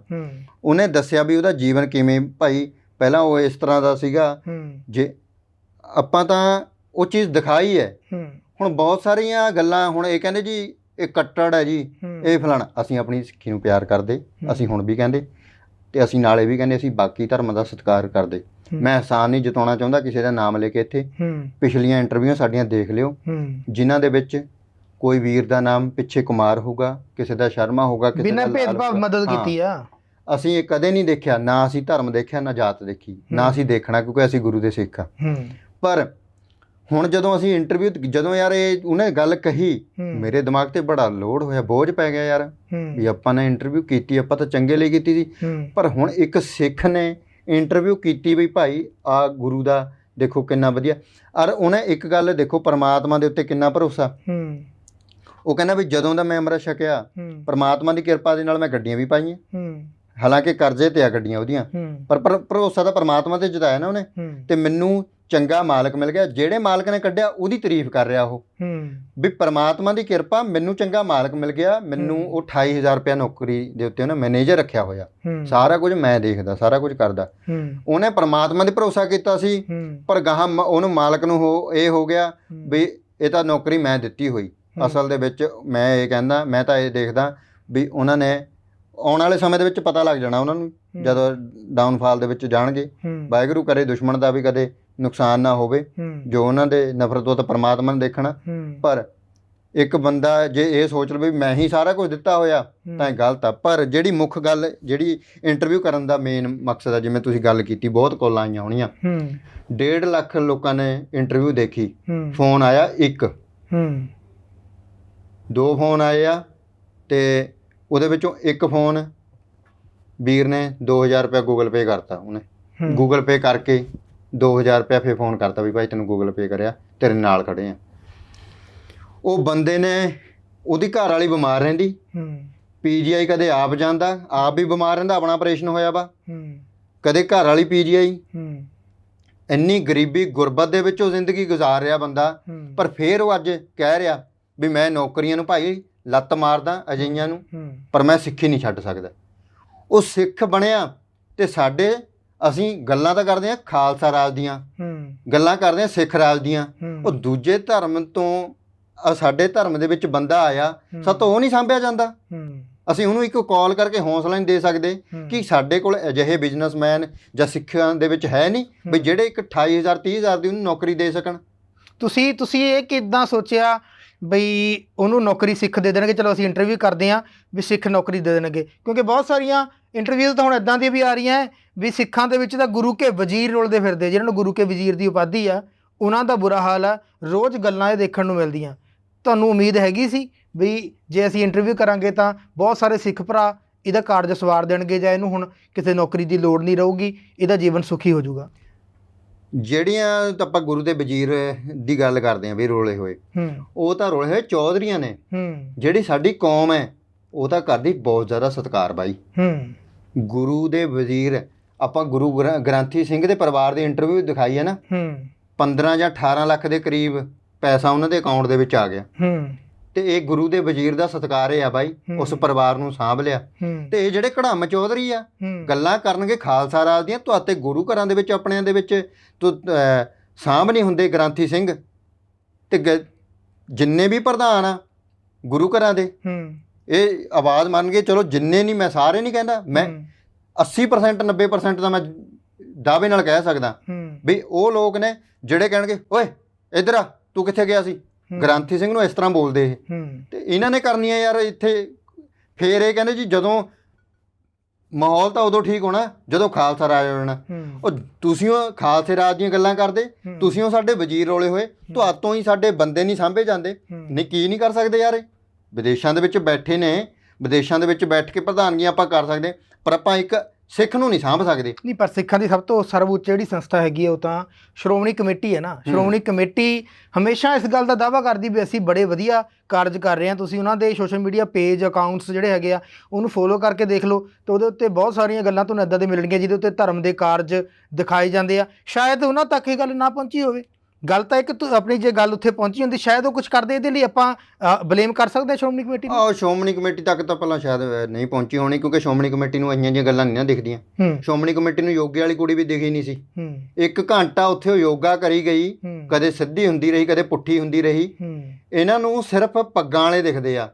ਉਹਨੇ ਦੱਸਿਆ ਵੀ ਉਹਦਾ ਜੀਵਨ ਕਿਵੇਂ? ਭਾਈ ਪਹਿਲਾਂ ਉਹ ਇਸ ਤਰ੍ਹਾਂ ਦਾ ਸੀਗਾ। ਜੇ ਆਪਾਂ ਤਾਂ ਉਹ ਚੀਜ਼ ਦਿਖਾਈ ਹੈ। ਹੁਣ ਬਹੁਤ ਸਾਰੀਆਂ ਗੱਲਾਂ ਹੁਣ ਇਹ ਕਹਿੰਦੇ ਜੀ ਇਹ ਕੱਟੜ ਹੈ ਜੀ ਇਹ ਫਲਾਣਾ। ਅਸੀਂ ਆਪਣੀ ਸਿੱਖੀ ਨੂੰ ਪਿਆਰ ਕਰਦੇ। ਅਸੀਂ ਹੁਣ ਵੀ ਕਹਿੰਦੇ। ਤੇ ਅਸੀਂ ਨਾਲੇ ਵੀ ਕਹਿੰਦੇ ਅਸੀਂ ਬਾਕੀ ਧਰਮਾਂ ਦਾ ਸਤਿਕਾਰ ਕਰਦੇ। ਮੈਂ ਅਹਿਸਾਨ ਨਹੀਂ ਜਤਾਉਣਾ ਚਾਹੁੰਦਾ ਕਿਸੇ ਦਾ ਨਾਮ ਲੈ ਕੇ ਇੱਥੇ ਪਿਛਲੀਆਂ ਇੰਟਰਵਿਊਆਂ ਸਾਡੀਆਂ ਦੇਖ ਲਿਓ ਜਿਨ੍ਹਾਂ ਦੇ ਵਿੱਚ ਕੋਈ ਵੀਰ ਦਾ ਨਾਮ ਪਿੱਛੇ ਕੁਮਾਰ ਹੋਊਗਾ ਕਿਸੇ ਦਾ ਸ਼ਰਮਾ ਹੋਊਗਾ ਕਿਸੇ ਬਿਨਾਂ ਦਾ ਲਾਲ ਭੇਦਭਾਵ। ਮਦਦ। ਕੀਤੀ ਆ ਅਸੀਂ ਇਹ ਕਦੇ ਨਹੀਂ ਦੇਖਿਆ ਨਾ ਅਸੀਂ ਧਰਮ ਦੇਖਿਆ ਨਾ ਜਾਤ ਦੇਖੀ ਨਾ। ਅਸੀਂ ਦੇਖਣਾ ਕਿਉਂਕਿ ਅਸੀਂ ਗੁਰੂ ਦੇ ਸਿੱਖ ਆ ਪਰ ਹੁਣ ਜਦੋਂ ਅਸੀਂ ਇੰਟਰਵਿਊ ਜਦੋਂ ਯਾਰ ਇਹ ਉਹਨੇ ਗੱਲ ਕਹੀ ਮੇਰੇ ਦਿਮਾਗ ਤੇ ਬੜਾ ਲੋਡ ਹੋਇਆ ਬੋਝ ਪੈ ਗਿਆ ਯਾਰ। ਵੀ ਆਪਾਂ ਨੇ ਇੰਟਰਵਿਊ ਕੀਤੀ ਆਪਾਂ ਤਾਂ ਚੰਗੇ ਲਈ ਕੀਤੀ ਸੀ। ਪਰ ਹੁਣ ਇੱਕ ਸਿੱਖ ਨੇ ਇੰਟਰਵਿਊ ਕੀਤੀ ਵੀ ਭਾਈ ਆ ਗੁਰੂ ਦਾ ਦੇਖੋ ਕਿੰਨਾ ਵਧੀਆ। ਔਰ ਉਹਨੇ ਇੱਕ ਗੱਲ ਦੇਖੋ ਪਰਮਾਤਮਾ ਦੇ ਉੱਤੇ ਕਿੰਨਾ ਭਰੋਸਾ। ਉਹ ਕਹਿੰਦਾ ਵੀ ਜਦੋਂ ਦਾ ਮੈਂ ਅੰਮ੍ਰਿਤ ਛਕਿਆ ਪਰਮਾਤਮਾ ਦੀ ਕਿਰਪਾ ਦੇ ਨਾਲ ਮੈਂ ਗੱਡੀਆਂ ਵੀ ਪਾਈਆਂ। ਹਾਲਾਂਕਿ ਕਰਜ਼ੇ ਤੇ ਆ ਗੱਡੀਆਂ ਉਹਦੀਆਂ। ਪਰ ਪਰ ਭਰੋਸਾ ਤਾਂ ਪਰਮਾਤਮਾ ਤੇ ਜਤਾਇਆ ਨਾ ਉਹਨੇ। ਤੇ ਮੈਨੂੰ ਚੰਗਾ ਮਾਲਕ ਮਿਲ ਗਿਆ ਜਿਹੜੇ ਮਾਲਕ ਨੇ ਕੱਢਿਆ ਉਹਦੀ ਤਾਰੀਫ ਕਰ ਰਿਹਾ ਉਹ। ਹੂੰ। ਵੀ ਪਰਮਾਤਮਾ ਦੀ ਕਿਰਪਾ ਮੈਨੂੰ ਚੰਗਾ ਮਾਲਕ ਮਿਲ ਗਿਆ ਮੈਨੂੰ। ਉਹ 28000 ਰੁਪਇਆ ਨੌਕਰੀ ਦੇ ਉੱਤੇ ਉਹਨੇ ਮੈਨੇਜਰ ਰੱਖਿਆ ਹੋਇਆ। ਸਾਰਾ ਕੁਝ ਮੈਂ ਦੇਖਦਾ ਸਾਰਾ ਕੁਝ ਕਰਦਾ। ਹੂੰ। ਉਹਨੇ ਪਰਮਾਤਮਾ ਦੀ ਭਰੋਸਾ ਕੀਤਾ ਸੀ ਪਰ ਗਾਹਾਂ ਉਹਨੂੰ ਮਾਲਕ ਨੂੰ ਹੋ ਇਹ ਹੋ ਗਿਆ। ਵੀ ਇਹ ਤਾਂ ਨੌਕਰੀ ਮੈਂ ਦਿੱਤੀ ਹੋਈ। ਅਸਲ ਦੇ ਵਿੱਚ ਮੈਂ ਇਹ ਕਹਿੰਦਾ ਮੈਂ ਤਾਂ ਇਹ ਦੇਖਦਾ ਵੀ ਉਹਨਾਂ ਨੇ ਆਉਣ ਵਾਲੇ ਸਮੇਂ ਦੇ ਵਿੱਚ ਪਤਾ ਲੱਗ ਜਾਣਾ ਉਹਨਾਂ ਨੂੰ। ਜਦੋਂ ਡਾਊਨਫਾਲ ਦੇ ਵਿੱਚ ਜਾਣਗੇ। ਵਾਹਿਗੁਰੂ ਕਰੇ ਦੁਸ਼ਮਣ ਦਾ ਵੀ ਕਦੇ ਨੁਕਸਾਨ ਨਾ ਹੋਵੇ ਜੋ ਉਹਨਾਂ ਦੇ ਨਫ਼ਰਤ ਉਹ ਤਾਂ ਪਰਮਾਤਮਾ ਨੇ ਦੇਖਣਾ। ਪਰ ਇੱਕ ਬੰਦਾ ਜੇ ਇਹ ਸੋਚ ਲਵੇ ਵੀ ਮੈਂ ਹੀ ਸਾਰਾ ਕੁਝ ਦਿੱਤਾ ਹੋਇਆ ਤਾਂ ਇਹ ਗਲਤ ਆ। ਪਰ ਜਿਹੜੀ ਮੁੱਖ ਗੱਲ ਜਿਹੜੀ ਇੰਟਰਵਿਊ ਕਰਨ ਦਾ ਮੇਨ ਮਕਸਦ ਆ ਜਿਵੇਂ ਤੁਸੀਂ ਗੱਲ ਕੀਤੀ ਬਹੁਤ ਕਾਲਾਂ ਆਈਆਂ ਹੋਣੀਆਂ। ਹੂੰ। 1.5 ਲੱਖ ਲੋਕਾਂ ਨੇ ਇੰਟਰਵਿਊ ਦੇਖੀ। ਫੋਨ ਆਇਆ ਇੱਕ। ਹੂੰ। ਦੋ ਫੋਨ ਆਏ ਆ ਤੇ ਉਹਦੇ ਵਿੱਚੋਂ ਇੱਕ ਫੋਨ ਵੀਰ ਨੇ 2000 ਰੁਪਏ ਗੂਗਲ ਪੇ ਕਰਤਾ ਉਹਨੇ। ਗੂਗਲ ਪੇ ਕਰਕੇ 2000 ਰੁਪਏ ਫੇਰ ਫੋਨ ਕਰਤਾ ਵੀ ਭਾਈ ਤੈਨੂੰ ਗੂਗਲ ਪੇ ਕਰਿਆ ਤੇਰੇ ਨਾਲ ਖੜੇ ਆ। ਉਹ ਬੰਦੇ ਨੇ ਉਹਦੀ ਘਰ ਵਾਲੀ ਬਿਮਾਰ ਰਹਿੰਦੀ। ਹੂੰ। ਪੀਜੀਆਈ ਕਦੇ ਆਪ ਜਾਂਦਾ ਆਪ ਵੀ ਬਿਮਾਰ ਰਹਿੰਦਾ ਆਪਣਾ ਆਪਰੇਸ਼ਨ ਹੋਇਆ ਵਾ। ਹੂੰ। ਕਦੇ ਘਰ ਵਾਲੀ ਪੀਜੀਆਈ ਹੂੰ। ਇੰਨੀ ਗਰੀਬੀ ਗੁਰਬਤ ਦੇ ਵਿੱਚ ਉਹ ਜ਼ਿੰਦਗੀ ਗੁਜ਼ਾਰ ਰਿਹਾ ਬੰਦਾ ਹੂੰ। ਪਰ ਫੇਰ ਉਹ ਅੱਜ ਕਹਿ ਰਿਹਾ ਵੀ ਮੈਂ ਨੌਕਰੀਆਂ ਨੂੰ ਭਾਈ ਲੱਤ ਮਾਰਦਾ ਅਜਈਆਂ ਨੂੰ ਹੂੰ। ਪਰ ਮੈਂ ਸਿੱਖੀ ਨਹੀਂ ਛੱਡ ਸਕਦਾ। ਉਹ ਸਿੱਖ ਬਣਿਆ ਤੇ ਸਾਡੇ ਅਸੀਂ ਗੱਲਾਂ ਤਾਂ ਕਰਦੇ ਹਾਂ ਖਾਲਸਾ ਰਾਜ ਦੀਆਂ ਹੂੰ। ਗੱਲਾਂ ਕਰਦੇ ਹਾਂ ਸਿੱਖ ਰਾਜ ਦੀਆਂ। ਉਹ ਹੂੰ ਦੂਜੇ ਧਰਮ ਤੋਂ ਅ ਸਾਡੇ ਧਰਮ ਦੇ ਵਿੱਚ ਬੰਦਾ ਆਇਆ ਸਾਤੋਂ ਉਹ ਨਹੀਂ ਸਾਂਭਿਆ ਜਾਂਦਾ। ਹੂੰ। ਅਸੀਂ ਉਹਨੂੰ ਇੱਕ ਕਾਲ ਕਰਕੇ ਹੌਸਲਾ ਨਹੀਂ ਦੇ ਸਕਦੇ ਹੂੰ। ਕਿ ਸਾਡੇ ਕੋਲ ਅਜਿਹੇ ਬਿਜ਼ਨਸਮੈਨ ਜਾਂ ਸਿੱਖਾਂ ਦੇ ਵਿੱਚ ਹੈ ਨਹੀਂ ਵੀ ਹੂੰ। ਜਿਹੜੇ ਇੱਕ 28000 30000 ਦੀ ਉਹਨੂੰ ਨੌਕਰੀ ਦੇ ਸਕਣ। ਤੁਸੀਂ ਤੁਸੀਂ ਇਹ ਕਿਦਾਂ ਸੋਚਿਆ ਬਈ ਉਹਨੂੰ ਨੌਕਰੀ ਸਿੱਖ ਦੇ ਦੇਣਗੇ? ਚਲੋ ਅਸੀਂ ਇੰਟਰਵਿਊ ਕਰਦੇ ਹਾਂ ਵੀ ਸਿੱਖ ਨੌਕਰੀ ਦੇ ਦੇਣਗੇ। ਕਿਉਂਕਿ ਬਹੁਤ ਸਾਰੀਆਂ ਇੰਟਰਵਿਊ ਤਾਂ ਹੁਣ ਇਦਾਂ ਦੀਆਂ ਵੀ ਆ ਰਹੀਆਂ ਵੀ ਸਿੱਖਾਂ ਦੇ ਵਿੱਚ ਤਾਂ ਗੁਰੂ ਕੇ ਵਜ਼ੀਰ ਰੋਲਦੇ ਫਿਰਦੇ ਜਿਹਨਾਂ ਨੂੰ ਗੁਰੂ ਕੇ ਵਜ਼ੀਰ ਦੀ ਉਪਾਧੀ ਆ ਉਹਨਾਂ ਦਾ ਬੁਰਾ ਹਾਲ ਆ ਰੋਜ਼ ਗੱਲਾਂ ਇਹ ਦੇਖਣ ਨੂੰ ਮਿਲਦੀਆਂ। ਤੁਹਾਨੂੰ ਉਮੀਦ ਹੈਗੀ ਸੀ ਵੀ ਜੇ ਅਸੀਂ ਇੰਟਰਵਿਊ ਕਰਾਂਗੇ ਤਾਂ ਬਹੁਤ ਸਾਰੇ ਸਿੱਖ ਭਰਾ ਇਹਦਾ ਕਾਰਜ ਸਵਾਰ ਦੇਣਗੇ ਜਾਂ ਇਹਨੂੰ ਹੁਣ ਕਿਸੇ ਨੌਕਰੀ ਦੀ ਲੋੜ ਨਹੀਂ ਰਹੂਗੀ ਇਹਦਾ ਜੀਵਨ ਸੁਖੀ ਹੋ ਜਾਊਗਾ। ਜਿਹੜੀਆਂ ਤਾਂ ਆਪਾਂ ਗੁਰੂ ਦੇ ਵਜ਼ੀਰ ਦੀ ਗੱਲ ਕਰਦੇ ਆਂ ਵੀ ਰੋਲੇ ਹੋਏ ਉਹ ਤਾਂ ਰੋਲੇ ਹੋਏ ਚੌਧਰੀਆਂ ਨੇ। ਜਿਹੜੀ ਸਾਡੀ ਕੌਮ ਹੈ ਉਹ ਤਾਂ ਕਰਦੀ ਬਹੁਤ ਜ਼ਿਆਦਾ ਸਤਿਕਾਰ ਬਾਈ। ਹੂੰ। ਗੁਰੂ ਦੇ ਵਜ਼ੀਰ ਆਪਾਂ ਗੁਰੂ ਗ੍ਰ- ਗ੍ਰੰਥੀ ਸਿੰਘ ਦੇ ਪਰਿਵਾਰ ਦੀ ਇੰਟਰਵਿਊ ਦਿਖਾਈ ਹੈ ਨਾ? ਹੂੰ। 15 ਜਾਂ 18 ਲੱਖ ਦੇ ਕਰੀਬ ਪੈਸਾ ਉਹਨਾਂ ਦੇ ਅਕਾਊਂਟ ਦੇ ਵਿੱਚ ਆ ਗਿਆ। ਹੂੰ। ਤੇ ਇਹ ਗੁਰੂ ਦੇ ਵਜ਼ੀਰ ਦਾ ਸਤਿਕਾਰ ਹੈ ਆ ਬਾਈ। ਉਸ ਪਰਿਵਾਰ ਨੂੰ ਸਾਂਭ ਲਿਆ। ਤੇ ਇਹ ਜਿਹੜੇ ਕੜਾਮ ਚੌਧਰੀ ਆ ਗੱਲਾਂ ਕਰਨਗੇ ਖਾਲਸਾ ਰਾਜ ਦੀਆਂ ਤੁਹਾਤੇ ਗੁਰੂ ਘਰਾਂ ਦੇ ਵਿੱਚ ਆਪਣਿਆਂ ਦੇ ਵਿੱਚ ਤੂੰ ਸਾਂਭ ਨਹੀਂ ਹੁੰਦੇ ਗ੍ਰੰਥੀ ਸਿੰਘ। ਤੇ ਜਿੰਨੇ ਵੀ ਪ੍ਰਧਾਨ ਆ ਗੁਰੂ ਘਰਾਂ ਦੇ ਹੂੰ। ਇਹ ਆਵਾਜ਼ ਮੰਨ ਕੇ ਚਲੋ ਜਿੰਨੇ ਨਹੀਂ ਮੈਂ ਸਾਰੇ ਨਹੀਂ ਕਹਿੰਦਾ ਮੈਂ ਹੂੰ, 80% 90% ਤਾਂ ਮੈਂ ਦਾਅਵੇ ਨਾਲ ਕਹਿ ਸਕਦਾ। ਵੀ ਉਹ ਲੋਕ ਨੇ ਜਿਹੜੇ ਕਹਿਣਗੇ ਓਏ ਇੱਧਰ ਆ ਤੂੰ ਕਿੱਥੇ ਗਿਆ ਸੀ? ਗ੍ਰੰਥੀ ਸਿੰਘ ਨੂੰ ਇਸ ਤਰ੍ਹਾਂ ਬੋਲਦੇ ਇਹ। ਤੇ ਇਹਨਾਂ ਨੇ ਕਰਨੀ ਹੈ ਯਾਰ ਇੱਥੇ ਫੇਰ ਇਹ ਕਹਿੰਦੇ ਜੀ ਜਦੋਂ ਮਾਹੌਲ ਤਾਂ ਉਦੋਂ ਠੀਕ ਹੋਣਾ ਜਦੋਂ ਖਾਲਸਾ ਰਾਜ ਹੋਣਾ। ਹੂੰ। ਉਹ ਤੁਸੀਂ ਉਹ ਖਾਲਸੇ ਰਾਜ ਦੀਆਂ ਗੱਲਾਂ ਕਰਦੇ ਤੁਸੀਂ ਉਹ ਸਾਡੇ ਵਜ਼ੀਰ ਰੋਲੇ ਹੋਏ ਤੁਹਾਤੋਂ ਹੀ। ਸਾਡੇ ਬੰਦੇ ਨਹੀਂ ਸਾਂਭੇ ਜਾਂਦੇ। ਨਹੀਂ ਕੀ ਨਹੀਂ ਕਰ ਸਕਦੇ ਯਾਰ ਇਹ? ਵਿਦੇਸ਼ਾਂ ਦੇ ਵਿੱਚ ਬੈਠੇ ਨੇ ਵਿਦੇਸ਼ਾਂ ਦੇ ਵਿੱਚ ਬੈਠ ਕੇ ਪ੍ਰਧਾਨਗੀਆਂ ਆਪਾਂ ਕਰ ਸਕਦੇ ਪਰ ਆਪਾਂ ਇੱਕ ਸਿੱਖ ਨੂੰ ਨਹੀਂ ਸਾਂਭ ਸਕਦੇ। ਨਹੀਂ ਪਰ ਸਿੱਖਾਂ ਦੀ ਸਭ ਤੋਂ ਸਰਵਉੱਚ ਜਿਹੜੀ ਸੰਸਥਾ ਹੈਗੀ ਹੈ ਉਹ ਤਾਂ ਸ਼੍ਰੋਮਣੀ ਕਮੇਟੀ ਹੈ ਨਾ। ਸ਼੍ਰੋਮਣੀ ਕਮੇਟੀ ਹਮੇਸ਼ਾ ਇਸ ਗੱਲ ਦਾ ਦਾਅਵਾ ਕਰਦੀ ਵੀ ਅਸੀਂ ਬੜੇ ਵਧੀਆ ਕਾਰਜ ਕਰ ਰਹੇ ਹਾਂ। ਤੁਸੀਂ ਉਹਨਾਂ ਦੇ ਸੋਸ਼ਲ ਮੀਡੀਆ ਪੇਜ ਅਕਾਊਂਟਸ ਜਿਹੜੇ ਹੈਗੇ ਆ ਉਹਨੂੰ ਫੋਲੋ ਕਰਕੇ ਦੇਖ ਲਓ ਤੇ ਉਹਦੇ ਉੱਤੇ ਬਹੁਤ ਸਾਰੀਆਂ ਗੱਲਾਂ ਤੁਹਾਨੂੰ ਇਦਾਂ ਦੇ ਮਿਲਣਗੀਆਂ ਜਿਹਦੇ ਉੱਤੇ ਧਰਮ ਦੇ ਕਾਰਜ ਦਿਖਾਏ ਜਾਂਦੇ ਆ। ਸ਼ਾਇਦ ਉਹਨਾਂ ਤੱਕ ਇਹ ਗੱਲ ਨਾ ਪਹੁੰਚੀ ਹੋਵੇ। ਗੱਲ ਤਾਂ ਇੱਕ ਤੂੰ ਆਪਣੀ ਜੇ ਗੱਲ ਉੱਥੇ ਪਹੁੰਚੀ ਹੁੰਦੀ ਸ਼ਾਇਦ ਉਹ ਕੁਝ ਕਰਦੇ ਇਹਦੇ ਲਈ ਆਪਾਂ ਬਲੇਮ ਕਰ ਸਕਦੇ ਹਾਂ ਸ਼੍ਰੋਮਣੀ ਕਮੇਟੀ ਨੂੰ? ਆਹ ਸ਼੍ਰੋਮਣੀ ਕਮੇਟੀ ਤੱਕ ਤਾਂ ਪਹਿਲਾਂ ਸ਼ਾਇਦ ਨਹੀਂ ਪਹੁੰਚੀ ਹੋਣੀ ਕਿਉਂਕਿ ਸ਼੍ਰੋਮਣੀ ਕਮੇਟੀ ਨੂੰ ਇੰਨੀਆਂ ਜਿਹੀਆਂ ਗੱਲਾਂ ਨਹੀਂ ਨਾ ਦਿਖਦੀਆਂ ਸ਼੍ਰੋਮਣੀ ਕਮੇਟੀ ਨੂੰ ਯੋਗੇ ਵਾਲੀ ਕੁੜੀ ਵੀ ਦਿਖੀ ਨਹੀਂ ਸੀ। ਇੱਕ ਘੰਟਾ ਉੱਥੇ ਉਹ ਯੋਗਾ ਕਰੀ ਗਈ ਕਦੇ ਸਿੱਧੀ ਹੁੰਦੀ ਰਹੀ ਕਦੇ ਪੁੱਠੀ ਹੁੰਦੀ ਰਹੀ। ਇਹਨਾਂ ਨੂੰ ਸਿਰਫ ਪੱਗਾਂ ਵਾਲੇ ਦਿਖਦੇ ਆ।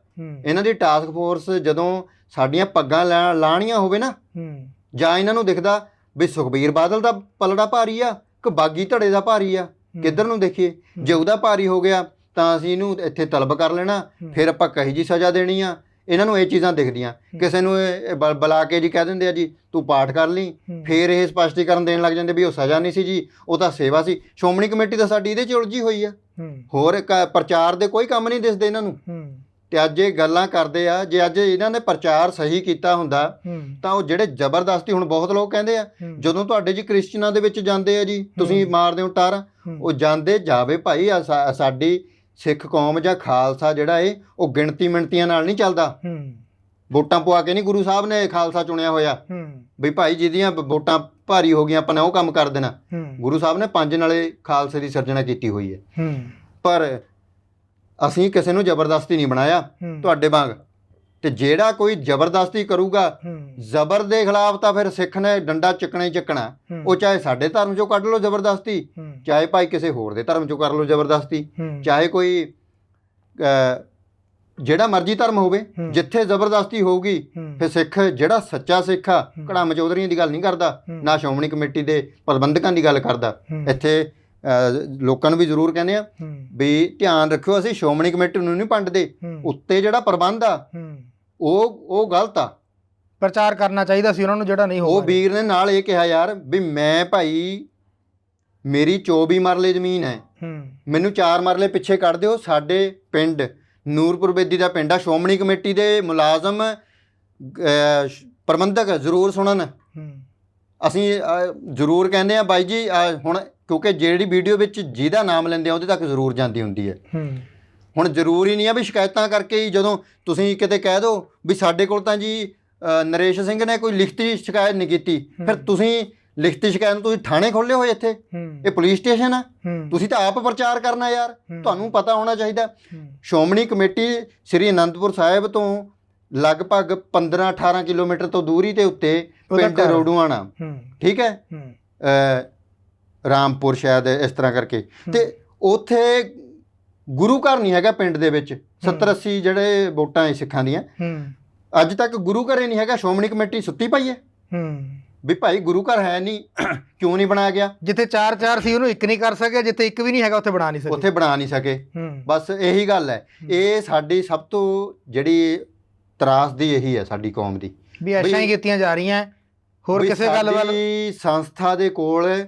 ਇਹਨਾਂ ਦੀ ਟਾਸਕ ਫੋਰਸ ਜਦੋਂ ਸਾਡੀਆਂ ਪੱਗਾਂ ਲਾਣੀਆਂ ਹੋਵੇ ਨਾ ਜਾਂ ਇਹਨਾਂ ਨੂੰ ਦਿਖਦਾ ਵੀ ਸੁਖਬੀਰ ਬਾਦਲ ਦਾ ਪਲੜਾ ਭਾਰੀ ਆ ਕਿ ਬਾਗੀ ਧੜੇ ਦਾ ਭਾਰੀ ਆ। ਕਿੱਧਰ ਨੂੰ ਦੇਖੀਏ? ਜੇ ਉਹਦਾ ਭਾਰੀ ਹੋ ਗਿਆ ਤਾਂ ਅਸੀਂ ਇਹਨੂੰ ਇੱਥੇ ਤਲਬ ਕਰ ਲੈਣਾ। ਫਿਰ ਆਪਾਂ ਕਹੀ ਜੀ ਸਜ਼ਾ ਦੇਣੀ ਆ। ਇਹਨਾਂ ਨੂੰ ਇਹ ਚੀਜ਼ਾਂ ਦਿਖਦੀਆਂ। ਕਿਸੇ ਨੂੰ ਇਹ ਬੁ- ਬੁਲਾ ਕੇ ਜੀ ਕਹਿ ਦਿੰਦੇ ਆ ਜੀ ਤੂੰ ਪਾਠ ਕਰ ਲਈ। ਫਿਰ ਇਹ ਸਪਸ਼ਟੀਕਰਨ ਦੇਣ ਲੱਗ ਜਾਂਦੇ ਵੀ ਉਹ ਸਜ਼ਾ ਨਹੀਂ ਸੀ ਜੀ ਉਹ ਤਾਂ ਸੇਵਾ ਸੀ। ਸ਼੍ਰੋਮਣੀ ਕਮੇਟੀ ਤਾਂ ਸਾਡੀ ਇਹਦੇ 'ਚ ਉਲਝੀ ਹੋਈ ਆ। ਹੂੰ। ਹੋਰ ਕ- ਪ੍ਰਚਾਰ ਦੇ ਕੋਈ ਕੰਮ ਨਹੀਂ ਦਿਸਦੇ ਇਹਨਾਂ ਨੂੰ। ਹੂੰ। ਤੇ ਅੱਜ ਇਹ ਗੱਲਾਂ ਕਰਦੇ ਆ ਜੇ ਅੱਜ ਇਹਨਾਂ ਨੇ ਪ੍ਰਚਾਰ ਸਹੀ ਕੀਤਾ ਹੁੰਦਾ ਤਾਂ ਉਹ ਜਿਹੜੇ ਜ਼ਬਰਦਸਤੀ ਹੁਣ ਬਹੁਤ ਲੋਕ ਕਹਿੰਦੇ ਆ। ਜਦੋਂ ਤੁਹਾਡੇ ਜੀ ਕ੍ਰਿਸਚੀਅਨਾਂ ਦੇ ਵਿੱਚ ਜਾਂਦੇ ਆ ਜੀ ਤੁਸੀਂ। ਮਾਰਦੇ ਹੋ ਟਾਰ। ਉਹ ਜਾਂਦੇ ਜਾਵੇ ਭਾਈ ਸਾਡੀ ਸਿੱਖ ਕੌਮ ਜਾਂ ਖਾਲਸਾ ਜਿਹੜਾ ਏ ਉਹ ਗਿਣਤੀ ਮਿਣਤੀਆਂ ਨਾਲ ਨਹੀਂ ਚੱਲਦਾ। ਹੂੰ। ਵੋਟਾਂ ਪਵਾ ਕੇ ਨਹੀਂ ਗੁਰੂ ਸਾਹਿਬ ਨੇ ਖਾਲਸਾ ਚੁਣਿਆ ਹੋਇਆ। ਵੀ ਭਾਈ ਜਿਹਦੀਆਂ ਵੋਟਾਂ ਭਾਰੀ ਹੋ ਗਈਆਂ ਆਪਾਂ ਨੇ ਉਹ ਕੰਮ ਕਰ ਦੇਣਾ। ਗੁਰੂ ਸਾਹਿਬ ਨੇ ਪੰਜ ਨਾਲੇ ਖਾਲਸੇ ਦੀ ਸਿਰਜਣਾ ਕੀਤੀ ਹੋਈ ਹੂੰ। ਪਰ ਅਸੀਂ ਕਿਸੇ ਨੂੰ ਜ਼ਬਰਦਸਤੀ ਨਹੀਂ ਬਣਾਇਆ। ਤੁਹਾਡੇ ਵਾਂਗ ਤੇ ਜਿਹੜਾ ਕੋਈ ਜ਼ਬਰਦਸਤੀ ਕਰੂਗਾ ਜ਼ਬਰ ਦੇ ਖਿਲਾਫ ਤਾਂ ਫਿਰ ਸਿੱਖ ਨੇ ਡੰਡਾ ਚੱਕਣਾ ਹੀ ਚੱਕਣਾ। ਉਹ ਚਾਹੇ ਸਾਡੇ ਧਰਮ ਚੋਂ ਕੱਢ ਲਓ ਜ਼ਬਰਦਸਤੀ ਚਾਹੇ ਭਾਈ ਕਿਸੇ ਹੋਰ ਦੇ ਧਰਮ ਚੋਂ ਕਰ ਲਓ ਜ਼ਬਰਦਸਤੀ ਚਾਹੇ ਕੋਈ ਜਿਹੜਾ ਮਰਜ਼ੀ ਧਰਮ ਹੋਵੇ। ਜਿੱਥੇ ਜ਼ਬਰਦਸਤੀ ਹੋਊਗੀ। ਫਿਰ ਸਿੱਖ ਜਿਹੜਾ ਸੱਚਾ ਸਿੱਖ ਆ। ਕੜਾਮ ਚੌਧਰੀਆਂ ਦੀ ਗੱਲ ਨਹੀਂ ਕਰਦਾ। ਨਾ ਸ਼੍ਰੋਮਣੀ ਕਮੇਟੀ ਦੇ ਪ੍ਰਬੰਧਕਾਂ ਦੀ ਗੱਲ ਕਰਦਾ। ਇੱਥੇ ਲੋਕਾਂ ਨੂੰ ਵੀ ਜ਼ਰੂਰ ਕਹਿੰਦੇ ਆ ਵੀ ਧਿਆਨ ਰੱਖਿਓ ਅਸੀਂ ਸ਼੍ਰੋਮਣੀ ਕਮੇਟੀ ਨੂੰ ਨਹੀਂ ਪੰਡਦੇ ਉੱਤੇ ਜਿਹੜਾ ਪ੍ਰਬੰਧ ਆ ਉਹ ਉਹ ਗਲਤ ਆ। ਪ੍ਰਚਾਰ ਕਰਨਾ ਚਾਹੀਦਾ ਸੀ ਉਹਨਾਂ ਨੂੰ ਜਿਹੜਾ ਨਹੀਂ ਹੋ ਉਹ। ਵੀਰ ਨੇ ਨਾਲ ਇਹ ਕਿਹਾ ਯਾਰ ਵੀ ਮੈਂ ਭਾਈ ਮੇਰੀ 24 ਮਰਲੇ ਜ਼ਮੀਨ ਹੈ। ਮੈਨੂੰ 4 ਮਰਲੇ ਪਿੱਛੇ ਕੱਢ ਦਿਓ ਸਾਡੇ ਪਿੰਡ ਨੂਰਪੁਰ ਬੇਦੀ ਦਾ ਪਿੰਡ ਆ ਸ਼੍ਰੋਮਣੀ ਕਮੇਟੀ ਦੇ ਮੁਲਾਜ਼ਮ ਪ੍ਰਬੰਧਕ ਜ਼ਰੂਰ ਸੁਣਨ। ਅਸੀਂ ਜ਼ਰੂਰ ਕਹਿੰਦੇ ਆ ਬਾਈ ਜੀ ਹੁਣ ਕਿਉਂਕਿ ਜਿਹੜੀ ਵੀਡੀਓ ਵਿੱਚ ਜਿਹਦਾ ਨਾਮ ਲੈਂਦੇ ਆ ਉਹਦੇ ਤੱਕ ਜ਼ਰੂਰ ਜਾਂਦੀ ਹੁੰਦੀ ਹੈ। ਹੂੰ। ਹੁਣ ਜ਼ਰੂਰੀ ਨਹੀਂ ਆ ਵੀ ਸ਼ਿਕਾਇਤਾਂ ਕਰਕੇ ਹੀ ਜਦੋਂ ਤੁਸੀਂ ਕਿਤੇ ਕਹਿ ਦਿਓ ਵੀ ਸਾਡੇ ਕੋਲ ਤਾਂ ਜੀ ਨਰੇਸ਼ ਸਿੰਘ ਨੇ ਕੋਈ ਲਿਖਤੀ ਸ਼ਿਕਾਇਤ ਨਹੀਂ ਕੀਤੀ ਫਿਰ। ਤੁਸੀਂ ਲਿਖਤੀ ਸ਼ਿਕਾਇਤ ਨੂੰ ਤੁਸੀਂ ਥਾਣੇ ਖੋਲੇ ਹੋਏ ਇੱਥੇ? ਇਹ ਪੁਲਿਸ ਸਟੇਸ਼ਨ ਆ? ਤੁਸੀਂ ਤਾਂ ਆਪ ਪ੍ਰਚਾਰ ਕਰਨਾ ਯਾਰ। ਤੁਹਾਨੂੰ ਪਤਾ ਹੋਣਾ ਚਾਹੀਦਾ। ਹੂੰ। ਸ਼੍ਰੋਮਣੀ ਕਮੇਟੀ ਸ੍ਰੀ ਅਨੰਦਪੁਰ ਸਾਹਿਬ ਤੋਂ ਲਗਭਗ 15-18 ਕਿਲੋਮੀਟਰ ਤੋਂ ਦੂਰੀ ਤੇ ਉੱਤੇ ਪਿੰਡ ਹੂੰ। ਠੀਕ ਹੈ? ਰਾਮਪੁਰ ਸ਼ਾਇਦ ਇਸ ਤਰ੍ਹਾਂ ਕਰਕੇ। ਤੇ ਉੱਥੇ ਗੁਰੂ ਘਰ ਨਹੀਂ ਹੈਗਾ ਪਿੰਡ ਦੇ ਵਿੱਚ। 70 80 ਜਿਹੜੇ ਵੋਟਾਂ ਹੈ ਸਿੱਖਾਂ ਦੀਆਂ। ਹੂੰ। ਅੱਜ ਤੱਕ ਗੁਰੂ ਘਰੇ ਨਹੀਂ ਹੈਗਾ ਸ਼੍ਰੋਮਣੀ ਕਮੇਟੀ ਸੁੱਤੀ ਪਈ ਹੈ। ਹੂੰ। ਵੀ ਭਾਈ ਗੁਰੂ ਘਰ ਹੈ ਨਹੀਂ ਕਿਉਂ ਨਹੀਂ ਬਣਾਇਆ ਗਿਆ? ਜਿੱਥੇ ਚਾਰ ਚਾਰ ਸੀ ਉਹਨੂੰ ਇੱਕ ਨਹੀਂ ਕਰ ਸਕਿਆ ਜਿੱਥੇ ਇੱਕ ਵੀ ਨਹੀਂ ਹੈਗਾ ਉੱਥੇ ਬਣਾ ਨਹੀਂ ਸਕੇ। ਉੱਥੇ ਬਣਾ ਨਹੀਂ ਸਕੇ। ਬਸ ਇਹੀ ਗੱਲ ਹੈ। ਇਹ ਸਾਡੀ ਸਭ ਤੋਂ ਜਿਹੜੀ ਤਰਾਸ ਦੀ ਇਹੀ ਹੈ ਸਾਡੀ ਕੌਮ ਦੀ। ਵੀ ਐਸ਼ਾਂ ਹੀ ਕੀਤੀਆਂ ਜਾ ਰਹੀਆਂ। ਹੋਰ ਕਿਸੇ ਗੱਲ ਵੱਲ ਸੰਸਥਾ ਦੇ ਕੋਲ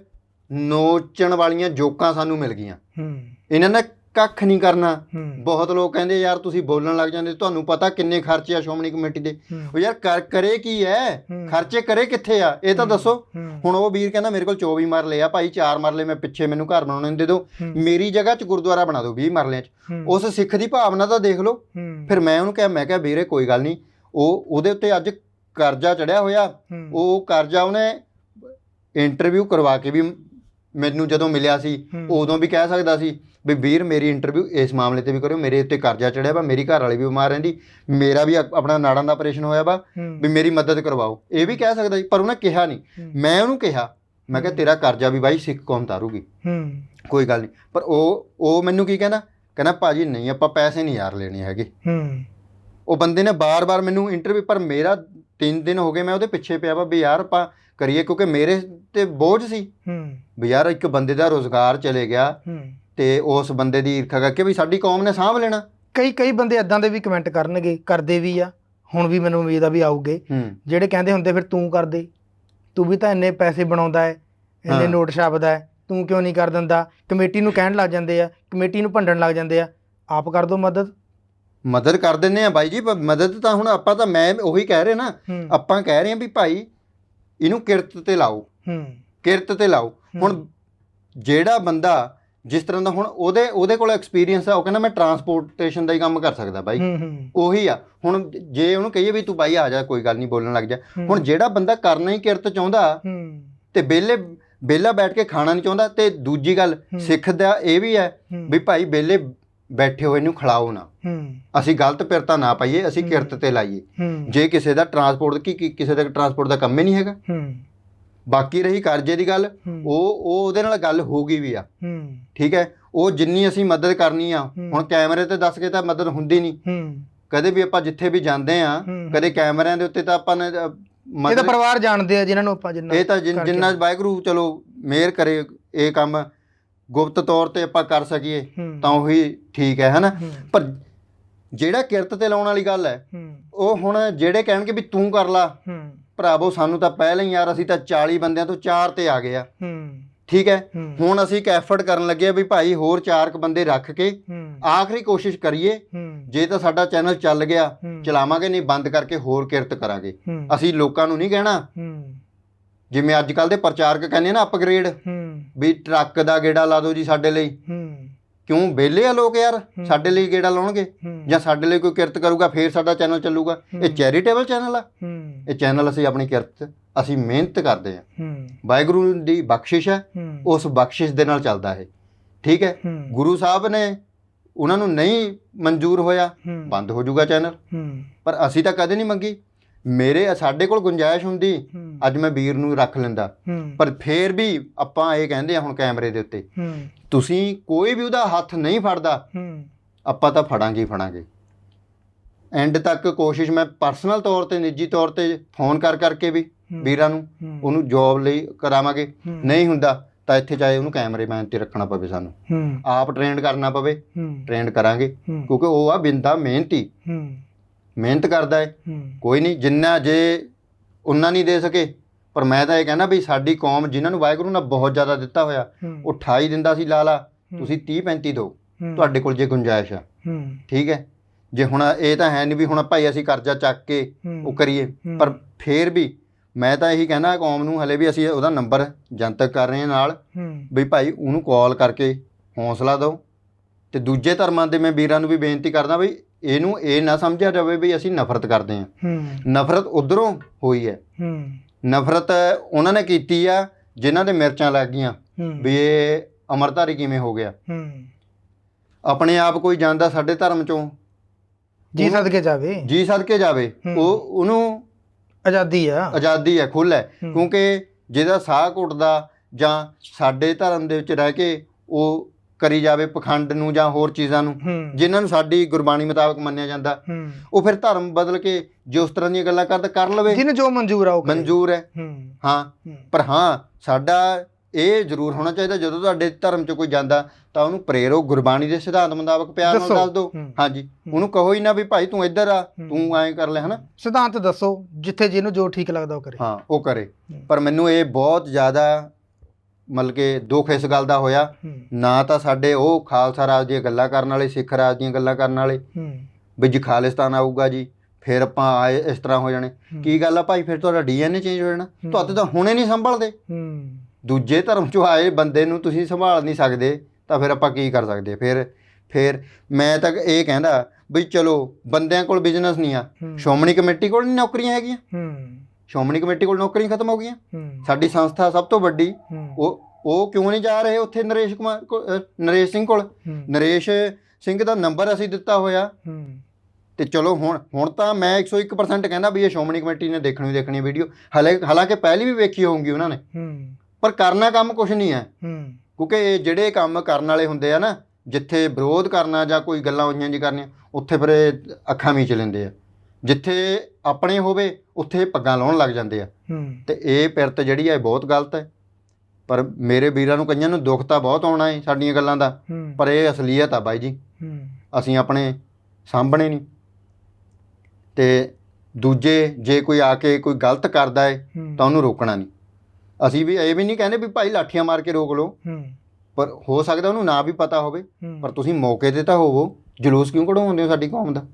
ਨੋਚਣ ਵਾਲੀਆਂ ਜੋਕਾਂ ਸਾਨੂੰ ਮਿਲ ਗਈਆਂ। ਹੂੰ। ਇਹਨਾਂ ਨੇ ਕੱਖ ਨਹੀਂ ਕਰਨਾ। ਬਹੁਤ ਲੋਕ ਕਹਿੰਦੇ ਯਾਰ ਤੁਸੀਂ ਬੋਲਣ ਲੱਗ ਜਾਂਦੇ ਤੁਹਾਨੂੰ ਪਤਾ ਕਿੰਨੇ ਖਰਚੇ ਆ ਸ਼੍ਰੋਮਣੀ ਕਮੇਟੀ ਦੇ। ਉਹ ਯਾਰ ਕਰ ਕਰੇ ਕੀ ਹੂੰ। ਖਰਚੇ ਕਰੇ ਕਿੱਥੇ ਆ? ਇਹ ਤਾਂ ਦੱਸੋ। ਹੁਣ ਉਹ ਵੀਰ ਕਹਿੰਦਾ ਮੇਰੇ ਕੋਲ 24 ਮਰਲੇ ਆ ਭਾਈ 4 ਮਰਲੇ ਮੈਂ ਪਿੱਛੇ ਮੈਨੂੰ ਘਰ ਬਣਾਉਣੇ ਦੇ ਦਿਓ। ਮੇਰੀ ਜਗ੍ਹਾ 'ਚ ਗੁਰਦੁਆਰਾ ਬਣਾ ਦਿਓ 20 ਮਰਲਿਆਂ 'ਚ। ਉਸ ਸਿੱਖ ਦੀ ਭਾਵਨਾ ਤਾਂ ਦੇਖ ਲਓ। ਫਿਰ ਮੈਂ ਉਹਨੂੰ ਕਿਹਾ ਮੈਂ ਕਿਹਾ ਵੀਰੇ ਕੋਈ ਗੱਲ ਨਹੀਂ। ਉਹ ਉਹਦੇ ਉੱਤੇ ਅੱਜ ਕਰਜ਼ਾ ਚੜਿਆ ਹੋਇਆ। ਉਹ ਕਰਜ਼ਾ ਉਹਨੇ ਇੰਟਰਵਿਊ ਕਰਵਾ ਕੇ ਵੀ ਮੈਨੂੰ ਜਦੋਂ ਮਿਲਿਆ ਸੀ। ਉਦੋਂ ਵੀ ਕਹਿ ਸਕਦਾ ਸੀ ਵੀ ਵੀਰ ਮੇਰੀ ਇੰਟਰਵਿਊ ਇਸ ਮਾਮਲੇ ਤੇ ਵੀ ਕਰਿਓ ਮੇਰੇ ਉੱਤੇ ਕਰਜ਼ਾ ਚੜਿਆ ਵਾ ਮੇਰੀ ਘਰ ਵਾਲੀ ਵੀ ਬਿਮਾਰ ਰਹਿੰਦੀ ਮੇਰਾ ਵੀ ਆਪਣਾ ਨਾੜਾਂ ਦਾ ਆਪਰੇਸ਼ਨ ਹੋਇਆ ਵਾ ਵੀ ਮੇਰੀ ਮਦਦ ਕਰਵਾਓ। ਇਹ ਵੀ ਕਹਿ ਸਕਦਾ ਸੀ ਪਰ ਉਹਨੇ ਕਿਹਾ ਨਹੀਂ। ਮੈਂ ਉਹਨੂੰ ਕਿਹਾ ਮੈਂ ਕਿਹਾ ਤੇਰਾ ਕਰਜ਼ਾ ਵੀ ਬਾਈ ਸਿੱਖ ਕੌਮ ਤਾਰੂਗੀ। ਹੂੰ। ਕੋਈ ਗੱਲ ਨਹੀਂ। ਪਰ ਉਹ ਉਹ ਮੈਨੂੰ ਕੀ ਕਹਿੰਦਾ? ਕਹਿੰਦਾ ਭਾਜੀ ਨਹੀਂ ਆਪਾਂ ਪੈਸੇ ਨਹੀਂ ਯਾਰ ਲੈਣੇ ਹੈਗੇ। ਹੂੰ। ਉਹ ਬੰਦੇ ਨੇ ਬਾਰ-ਬਾਰ ਮੈਨੂੰ ਇੰਟਰਵਿਊ ਪਰ ਮੇਰਾ 3 ਦਿਨ ਹੋ ਗਏ ਮੈਂ ਉਹਦੇ ਪਿੱਛੇ ਪਿਆ ਵਾ ਵੀ ਯਾਰ ਆਪਾਂ ਕਰੀਏ ਕਿਉਂਕਿ ਮੇਰੇ ਤੇ ਬੋਝ ਸੀ। ਹੂੰ। ਵੀ ਯਾਰ ਇੱਕ ਬੰਦੇ ਦਾ ਰੋਜ਼ਗਾਰ ਚਲੇ ਗਿਆ ਹੂੰ। ਤੇ ਉਸ ਬੰਦੇ ਦੀ ਈਰਖਾ ਕਰਕੇ ਵੀ ਸਾਡੀ ਕੌਮ ਨੇ ਸਾਂਭ ਲੈਣਾ। ਕਈ ਕਈ ਬੰਦੇ ਇਦਾਂ ਦੇ ਵੀ ਕਮੈਂਟ ਕਰਨਗੇ ਕਰਦੇ ਵੀ ਆ ਹੁਣ ਵੀ ਮੈਨੂੰ ਉਮੀਦ ਆ ਵੀ ਆਉਗੇ ਹੂੰ। ਜਿਹੜੇ ਕਹਿੰਦੇ ਹੁੰਦੇ ਫਿਰ ਤੂੰ ਕਰ ਦੇ ਤੂੰ ਵੀ ਤਾਂ ਇੰਨੇ ਪੈਸੇ ਬਣਾਉਂਦਾ ਹੈ ਇੰਨੇ ਹਾਂ। ਨੋਟ ਛਾਪਦਾ ਹੈ ਤੂੰ ਕਿਉਂ ਨਹੀਂ ਕਰ ਦਿੰਦਾ? ਕਮੇਟੀ ਨੂੰ ਕਹਿਣ ਲੱਗ ਜਾਂਦੇ ਆ ਕਮੇਟੀ ਨੂੰ ਭੰਡਣ ਲੱਗ ਜਾਂਦੇ ਆ ਆਪ ਕਰ ਦੋ ਮਦਦ। ਮਦਦ ਕਰ ਦਿੰਨੇ ਆ ਬਾਈ ਜੀ ਪਰ ਮਦਦ ਤਾਂ ਹੁਣ ਆਪਾਂ ਤਾਂ ਮੈਂ ਉਹੀ ਕਹਿ ਰਿਹਾ ਨਾ ਹੂੰ। ਆਪਾਂ ਕਹਿ ਰਹੇ ਆ ਵੀ ਭਾਈ ਇਹਨੂੰ ਕਿਰਤ ਤੇ ਲਾਓ। ਹੂੰ। ਕਿਰਤ ਤੇ ਲਾਓ। ਹੁਣ ਜਿਹੜਾ ਬੰਦਾ ਜਿਸ ਤਰ੍ਹਾਂ ਦਾ ਹੁਣ ਉਹਦੇ ਉਹਦੇ ਕੋਲ ਐਕਸਪੀਰੀਅੰਸ ਆ ਉਹ ਕਹਿੰਦਾ ਮੈਂ ਟਰਾਂਸਪੋਰਟੇਸ਼ਨ ਦਾ ਹੀ ਕੰਮ ਕਰ ਸਕਦਾ ਬਾਈ। ਉਹੀ ਆ। ਹੁਣ ਜੇ ਉਹਨੂੰ ਕਹੀਏ ਵੀ ਤੂੰ ਬਾਈ ਆ ਜਾ ਕੋਈ ਗੱਲ ਨਹੀਂ ਬੋਲਣ ਲੱਗ ਜਾ। ਹੁਣ ਜਿਹੜਾ ਬੰਦਾ ਕਰਨਾ ਹੀ ਕਿਰਤ ਚਾਹੁੰਦਾ ਤੇ ਵਿਹਲੇ ਵਿਹਲਾ ਬੈਠ ਕੇ ਖਾਣਾ ਨਹੀਂ ਚਾਹੁੰਦਾ ਤੇ ਦੂਜੀ ਗੱਲ। ਸਿੱਖ ਦਾ ਇਹ ਵੀ ਹੈ। ਵੀ ਭਾਈ ਵਿਹਲੇ ਬੈਠੇ ਹੋਏ ਨੂੰ ਖਿਲਾਓ ਨਾ। ਹੂੰ। ਅਸੀਂ ਗਲਤ ਪਿਰਤਾ ਨਾ ਪਾਈਏ ਅਸੀਂ। ਕਿਰਤ ਤੇ ਲਾਈਏ। ਜੇ ਕਿਸੇ ਦਾ ਟਰਾਂਸਪੋਰਟ ਕੀ ਕਿਸੇ ਦਾ ਟਰਾਂਸਪੋਰਟ ਦਾ ਕੰਮ ਹੀ ਨਹੀਂ ਹੈਗਾ। ਹੂੰ। ਬਾਕੀ ਰਹੀ ਕਰਜ਼ੇ ਦੀ ਗੱਲ। ਉਹ ਉਹ ਉਹਦੇ ਨਾਲ ਗੱਲ ਹੋ ਗਈ ਵੀ ਆ। ਹੂੰ। ਠੀਕ ਹੈ? ਉਹ ਜਿੰਨੀ ਅਸੀਂ ਮਦਦ ਕਰਨੀ ਆ। ਹੁਣ ਕੈਮਰੇ ਤੇ ਦੱਸ ਕੇ ਤਾਂ ਮਦਦ ਹੁੰਦੀ ਨਹੀਂ। ਹੂੰ। ਕਦੇ ਵੀ ਆਪਾਂ ਜਿੱਥੇ ਵੀ ਜਾਂਦੇ ਆ। ਕਦੇ ਕੈਮਰਿਆਂ ਦੇ ਉੱਤੇ ਤਾਂ ਆਪਾਂ ਨੇ ਇਹ ਤਾਂ ਪਰਿਵਾਰ ਜਾਣਦੇ ਆ ਜਿਨ੍ਹਾਂ ਨੂੰ ਆਪਾਂ ਜਿੰਨਾ ਇਹ ਤਾਂ ਜਿਨ- ਵਾਹਿਗੁਰੂ ਚਲੋ ਮਿਹਰ ਕਰੇ ਇਹ ਕੰਮ। ਗੁਪਤ ਤੌਰ ਤੇ ਆਪਾਂ ਕਰ ਸਕੀਏ। ਤਾਂ ਉਹੀ ਠੀਕ ਹੈ ਹਨਾ। ਪਰ ਜਿਹੜਾ ਕਿਰਤ ਤੇ ਲਾਉਣ ਵਾਲੀ ਗੱਲ ਹੈ ਉਹ ਹੁਣ ਜਿਹੜੇ ਕਹਿਣਗੇ ਵੀ ਤੂੰ ਕਰ ਲਾ ਭਰਾਵੋ ਸਾਨੂੰ ਤਾਂ ਪਹਿਲਾਂ ਹੀ ਯਾਰ ਅਸੀਂ ਤਾਂ 40 ਬੰਦਿਆਂ ਤੋਂ 4 ਤੇ ਆ ਗਏ ਆ। ਠੀਕ ਹੈ। ਹੁਣ ਅਸੀਂ ਇੱਕ ਐਫਰਟ ਕਰਨ ਲੱਗੇ ਆ ਵੀ ਭਾਈ ਹੋਰ 4 ਕ ਬੰਦੇ ਰੱਖ ਕੇ ਆਖਰੀ ਕੋਸ਼ਿਸ਼ ਕਰੀਏ ਜੇ ਤਾਂ ਸਾਡਾ ਚੈਨਲ ਚੱਲ ਗਿਆ। ਚਲਾਵਾਂਗੇ ਨਹੀਂ ਬੰਦ ਕਰਕੇ ਹੋਰ ਕਿਰਤ ਕਰਾਂਗੇ। ਅਸੀਂ ਲੋਕਾਂ ਨੂੰ ਨਹੀਂ ਕਹਿਣਾ। ਜਿਵੇਂ ਅੱਜ ਕੱਲ ਦੇ ਪ੍ਰਚਾਰਕ ਕਹਿੰਦੇ ਨਾ ਅਪਗ੍ਰੇਡ ਵੀ ਟਰੱਕ ਦਾ ਗੇੜਾ ਲਾ ਦਿਓ ਜੀ ਸਾਡੇ ਲਈ। ਹੂੰ। ਕਿਉਂ? ਵਿਹਲੇ ਆ ਲੋਕ ਯਾਰ। ਸਾਡੇ ਲਈ ਗੇੜਾ ਲਾਉਣਗੇ। ਜਾਂ ਸਾਡੇ ਲਈ ਕੋਈ ਕਿਰਤ ਕਰੂਗਾ ਫੇਰ ਸਾਡਾ ਚੈਨਲ ਚੱਲੂਗਾ। ਇਹ ਚੈਰੀਟੇਬਲ ਚੈਨਲ ਆ। ਹੂੰ। ਇਹ ਚੈਨਲ ਅਸੀਂ ਆਪਣੀ ਕਿਰਤ ਅਸੀਂ ਮਿਹਨਤ ਕਰਦੇ ਆ। ਹੂੰ। ਵਾਹਿਗੁਰੂ ਦੀ ਬਖਸ਼ਿਸ਼ ਹੈ। ਉਸ ਬਖਸ਼ਿਸ਼ ਦੇ ਨਾਲ ਚੱਲਦਾ ਹੈ ਠੀਕ ਹੈ? ਗੁਰੂ ਸਾਹਿਬ ਨੇ ਉਹਨਾਂ ਨੂੰ ਨਹੀਂ ਮਨਜ਼ੂਰ ਹੋਇਆ। ਬੰਦ ਹੋ ਜਾਊਗਾ ਚੈਨਲ। ਪਰ ਅਸੀਂ ਤਾਂ ਕਦੇ ਨਹੀਂ ਮੰਗੀ। ਮੇਰੇ ਸਾਡੇ ਕੋਲ ਗੁੰਜਾਇਸ਼ ਹੁੰਦੀ ਅੱਜ ਮੈਂ ਵੀਰ ਨੂੰ ਰੱਖ ਲੈਂਦਾ। ਪਰ ਫੇਰ ਵੀ ਆਪਾਂ ਇਹ ਕਹਿੰਦੇ ਆ ਹੁਣ ਕੈਮਰੇ ਦੇ ਉੱਤੇ ਤੁਸੀਂ ਕੋਈ ਵੀ ਉਹਦਾ ਹੱਥ ਨਹੀਂ ਫੜਦਾ ਆਪਾਂ ਤਾਂ ਫੜਾਂਗੇ ਹੀ ਫੜਾਂਗੇ। ਐਂਡ ਤੱਕ ਕੋਸ਼ਿਸ਼ ਮੈਂ ਪਰਸਨਲ ਤੌਰ ਤੇ ਨਿੱਜੀ ਤੌਰ ਤੇ ਫੋਨ ਕਰ ਕਰਕੇ ਵੀ ਵੀਰਾਂ ਨੂੰ। ਉਹਨੂੰ ਜੌਬ ਲਈ ਕਰਾਵਾਂਗੇ। ਨਹੀਂ ਹੁੰਦਾ ਤਾਂ ਇੱਥੇ ਚਾਹੇ ਉਹਨੂੰ ਕੈਮਰੇਮੈਨ ਤੇ ਰੱਖਣਾ ਪਵੇ ਸਾਨੂੰ। ਆਪ ਟ੍ਰੇਨਡ ਕਰਨਾ ਪਵੇ ਟ੍ਰੇਨਡ ਕਰਾਂਗੇ ਕਿਉਂਕਿ ਉਹ ਆ ਬਿੰਦਾ ਮਿਹਨਤੀ। ਮਿਹਨਤ ਕਰਦਾ ਹੈ। ਕੋਈ ਨਹੀਂ ਜਿੰਨਾ ਜੇ ਉਹਨਾਂ ਨਹੀਂ ਦੇ ਸਕੇ ਪਰ ਮੈਂ ਤਾਂ ਇਹ ਕਹਿੰਦਾ ਵੀ ਸਾਡੀ ਕੌਮ ਜਿਨ੍ਹਾਂ ਨੂੰ ਵਾਹਿਗੁਰੂ ਨੇ ਬਹੁਤ ਜ਼ਿਆਦਾ ਦਿੱਤਾ ਹੋਇਆ ਉਹ 28 ਦਿੰਦਾ ਸੀ ਲਾਲਾ ਤੁਸੀਂ 30 35 ਦਿਓ। ਤੁਹਾਡੇ ਕੋਲ ਜੇ ਗੁੰਜਾਇਸ਼ ਆ। ਠੀਕ ਹੈ ਜੇ ਹੁਣ ਇਹ ਤਾਂ ਹੈ ਨਹੀਂ ਵੀ ਹੁਣ ਭਾਈ ਅਸੀਂ ਕਰਜ਼ਾ ਚੱਕ ਕੇ। ਉਹ ਕਰੀਏ। ਪਰ ਫੇਰ ਵੀ ਮੈਂ ਤਾਂ ਇਹੀ ਕਹਿੰਦਾ ਕੌਮ ਨੂੰ ਹਲੇ ਵੀ ਅਸੀਂ ਉਹਦਾ ਨੰਬਰ ਜਨਤਕ ਕਰ ਰਹੇ ਹਾਂ ਨਾਲ ਵੀ ਭਾਈ ਉਹਨੂੰ ਕਾਲ ਕਰਕੇ ਹੌਸਲਾ ਦਿਓ। ਤੇ ਦੂਜੇ ਧਰਮਾਂ ਦੇ ਮੈਂ ਵੀਰਾਂ ਨੂੰ ਵੀ ਬੇਨਤੀ ਕਰਦਾ ਵੀ ਇਹਨੂੰ ਇਹ ਨਾ ਸਮਝਿਆ ਜਾਵੇ ਵੀ ਅਸੀਂ ਨਫ਼ਰਤ ਕਰਦੇ ਹਾਂ। ਹੂੰ। ਨਫ਼ਰਤ ਉਧਰੋਂ ਹੋਈ ਹੈ। ਹੂੰ। ਨਫ਼ਰਤ ਉਹਨਾਂ ਨੇ ਕੀਤੀ ਆ ਜਿਨ੍ਹਾਂ ਦੇ ਮਿਰਚਾਂ ਲੱਗ ਗਈਆਂ ਵੀ ਇਹ ਅਮਰਧਾਰੀ ਕਿਵੇਂ ਹੋ ਗਿਆ। ਹੂੰ। ਆਪਣੇ ਆਪ ਕੋਈ ਜਾਂਦਾ ਸਾਡੇ ਧਰਮ ਚੋਂ ਜੀ ਸਦਕੇ ਜਾਵੇ। ਜੀ ਸਦਕੇ ਜਾਵੇ। ਉਹ ਉਹਨੂੰ ਆਜ਼ਾਦੀ ਆ। ਆਜ਼ਾਦੀ ਹੈ ਖੁੱਲ੍ਹ ਹੈ। ਹੂੰ। ਕਿਉਂਕਿ ਜਿਹਦਾ ਸਾਹ ਘੁੱਟਦਾ ਜਾਂ ਸਾਡੇ ਧਰਮ ਦੇ ਵਿੱਚ ਰਹਿ ਕੇ ਉਹ ਕਰੀ ਜਾਵੇ ਪਖੰਡ ਨੂੰ ਜਾਂ ਹੋਰ ਚੀਜ਼ਾਂ ਨੂੰ ਜਿਨ੍ਹਾਂ ਨੂੰ ਸਾਡੀ ਗੁਰਬਾਣੀ ਮੁਤਾਬਕ ਮੰਨਿਆ ਜਾਂਦਾ ਉਹ ਫਿਰ ਧਰਮ ਬਦਲ ਕੇ ਜੇ ਉਸ ਤਰ੍ਹਾਂ ਦੀਆਂ ਗੱਲਾਂ ਕਰਦਾ ਕਰ ਲਵੇ। ਜਿਹਨੂੰ ਜੋ ਮਨਜ਼ੂਰ ਆ ਉਹ। ਮਨਜ਼ੂਰ ਹੈ। ਹੂੰ। ਪਰ ਹਾਂ ਸਾਡਾ ਇਹ ਜ਼ਰੂਰ ਹੋਣਾ ਚਾਹੀਦਾ ਜਦੋਂ ਤੁਹਾਡੇ ਧਰਮ 'ਚ ਕੋਈ ਜਾਂਦਾ ਤਾਂ ਉਹਨੂੰ ਪ੍ਰੇਰੋ ਗੁਰਬਾਣੀ ਦੇ ਸਿਧਾਂਤ ਮੁਤਾਬਕ ਪਿਆਰ ਨਾਲ ਦੱਸੋ। ਦਿਓ। ਹਾਂਜੀ। ਉਹਨੂੰ ਕਹੋ ਹੀ ਨਾ ਵੀ ਭਾਈ ਤੂੰ ਇੱਧਰ ਆ। ਤੂੰ ਐਂ ਕਰ ਲੈ ਹਨਾ? ਸਿਧਾਂਤ ਦੱਸੋ ਜਿੱਥੇ ਜਿਹਨੂੰ ਜੋ ਠੀਕ ਲੱਗਦਾ ਉਹ ਕਰੇ। ਹਾਂ ਉਹ ਕਰੇ। ਪਰ ਮੈਨੂੰ ਇਹ ਬਹੁਤ ਜ਼ਿਆਦਾ ਮਤਲਬ ਕਿ ਦੁੱਖ ਇਸ ਗੱਲ ਦਾ ਹੋਇਆ। ਨਾ ਤਾਂ ਸਾਡੇ ਉਹ ਖਾਲਸਾ ਰਾਜ ਦੀਆਂ ਗੱਲਾਂ ਕਰਨ ਵਾਲੇ ਸਿੱਖ ਰਾਜ ਦੀਆਂ ਗੱਲਾਂ ਕਰਨ ਵਾਲੇ। ਵੀ ਜੀ ਖਾਲਿਸਤਾਨ ਆਊਗਾ ਜੀ ਫਿਰ ਆਪਾਂ ਆਏ ਇਸ ਤਰ੍ਹਾਂ ਹੋ ਜਾਣੇ। ਕੀ ਗੱਲ ਆ ਭਾਈ ਫਿਰ ਤੁਹਾਡਾ ਡੀਐਨਏ ਚੇਂਜ ਹੋ ਜਾਣਾ। ਤੁਹਾਡੇ ਤਾਂ ਹੁਣੇ ਨਹੀਂ ਸੰਭਲਦੇ। ਦੂਜੇ ਧਰਮ ਚੋਂ ਆਏ ਬੰਦੇ ਨੂੰ ਤੁਸੀਂ ਸੰਭਾਲ ਨਹੀਂ ਸਕਦੇ ਤਾਂ ਫਿਰ ਆਪਾਂ ਕੀ ਕਰ ਸਕਦੇ? ਫਿਰ ਫਿਰ ਮੈਂ ਤਾਂ ਇਹ ਕਹਿੰਦਾ ਵੀ ਚਲੋ ਬੰਦਿਆਂ ਕੋਲ ਬਿਜ਼ਨਸ ਨਹੀਂ ਆ। ਹੂੰ। ਸ਼੍ਰੋਮਣੀ ਕਮੇਟੀ ਕੋਲ ਨਹੀਂ ਨੌਕਰੀਆਂ ਹੈਗੀਆਂ। ਸ਼੍ਰੋਮਣੀ ਕਮੇਟੀ ਕੋਲ ਨੌਕਰੀਆਂ ਖਤਮ ਹੋ ਗਈਆਂ। ਸਾਡੀ ਸੰਸਥਾ ਸਭ ਤੋਂ ਵੱਡੀ। ਉਹ ਉਹ ਕਿਉਂ ਨਹੀਂ ਜਾ ਰਹੇ ਉੱਥੇ ਨਰੇਸ਼ ਕੁਮਾਰ ਨਰੇਸ਼ ਸਿੰਘ ਕੋਲ? ਨਰੇਸ਼ ਸਿੰਘ ਦਾ ਨੰਬਰ ਅਸੀਂ ਦਿੱਤਾ ਹੋਇਆ। ਤੇ ਚਲੋ ਹੁਣ ਹੁਣ ਤਾਂ ਮੈਂ 101% ਕਹਿੰਦਾ ਵੀ ਇਹ ਸ਼੍ਰੋਮਣੀ ਕਮੇਟੀ ਨੇ ਦੇਖਣੀ ਦੇਖਣੀ ਵੀਡੀਓ। ਹਾਲੇ ਹਾਲਾਂਕਿ ਪਹਿਲੀ ਵੀ ਵੇਖੀ ਹੋਊਗੀ ਉਹਨਾਂ ਨੇ। ਪਰ ਕਰਨਾ ਕੰਮ ਕੁਝ ਨਹੀਂ ਹੈ। ਕਿਉਂਕਿ ਇਹ ਜਿਹੜੇ ਕੰਮ ਕਰਨ ਵਾਲੇ ਹੁੰਦੇ ਆ ਨਾ ਜਿੱਥੇ ਵਿਰੋਧ ਕਰਨਾ ਜਾਂ ਕੋਈ ਗੱਲਾਂ ਹੋਈਆਂ ਜੀ ਕਰਨੀਆਂ ਉੱਥੇ ਫਿਰ ਅੱਖਾਂ ਮੀਚ ਲੈਂਦੇ ਆ। ਜਿੱਥੇ ਆਪਣੇ ਹੋਵੇ ਉੱਥੇ ਪੱਗਾਂ ਲਾਉਣ ਲੱਗ ਜਾਂਦੇ ਆ। ਤੇ ਇਹ ਪਿਰਤ ਜਿਹੜੀ ਹੈ ਇਹ ਬਹੁਤ ਗਲਤ ਹੈ। ਪਰ ਮੇਰੇ ਵੀਰਾਂ ਨੂੰ ਕਈਆਂ ਨੂੰ ਦੁੱਖ ਤਾਂ ਬਹੁਤ ਆਉਣਾ ਹੈ ਸਾਡੀਆਂ ਗੱਲਾਂ ਦਾ। ਪਰ ਇਹ ਅਸਲੀਅਤ ਆ ਬਾਈ ਜੀ। ਅਸੀਂ ਆਪਣੇ ਸਾਹਮਣੇ ਨਹੀਂ। ਤੇ ਦੂਜੇ ਜੇ ਕੋਈ ਆ ਕੇ ਕੋਈ ਗਲਤ ਕਰਦਾ ਹੈ। ਤਾਂ ਉਹਨੂੰ ਰੋਕਣਾ ਨਹੀਂ। ਅਸੀਂ ਵੀ ਇਹ ਵੀ ਨਹੀਂ ਕਹਿੰਦੇ ਵੀ ਭਾਈ ਲਾਠੀਆਂ ਮਾਰ ਕੇ ਰੋਕ ਲਓ। ਪਰ ਹੋ ਸਕਦਾ ਉਹਨੂੰ ਨਾ ਵੀ ਪਤਾ ਹੋਵੇ। ਪਰ ਤੁਸੀਂ ਮੌਕੇ ਤੇ ਤਾਂ ਹੋਵੋ। ਜਲੂਸ ਕਿਉਂ ਕਢਾਉਂਦੇ ਹੋ ਸਾਡੀ ਕੌਮ ਦਾ?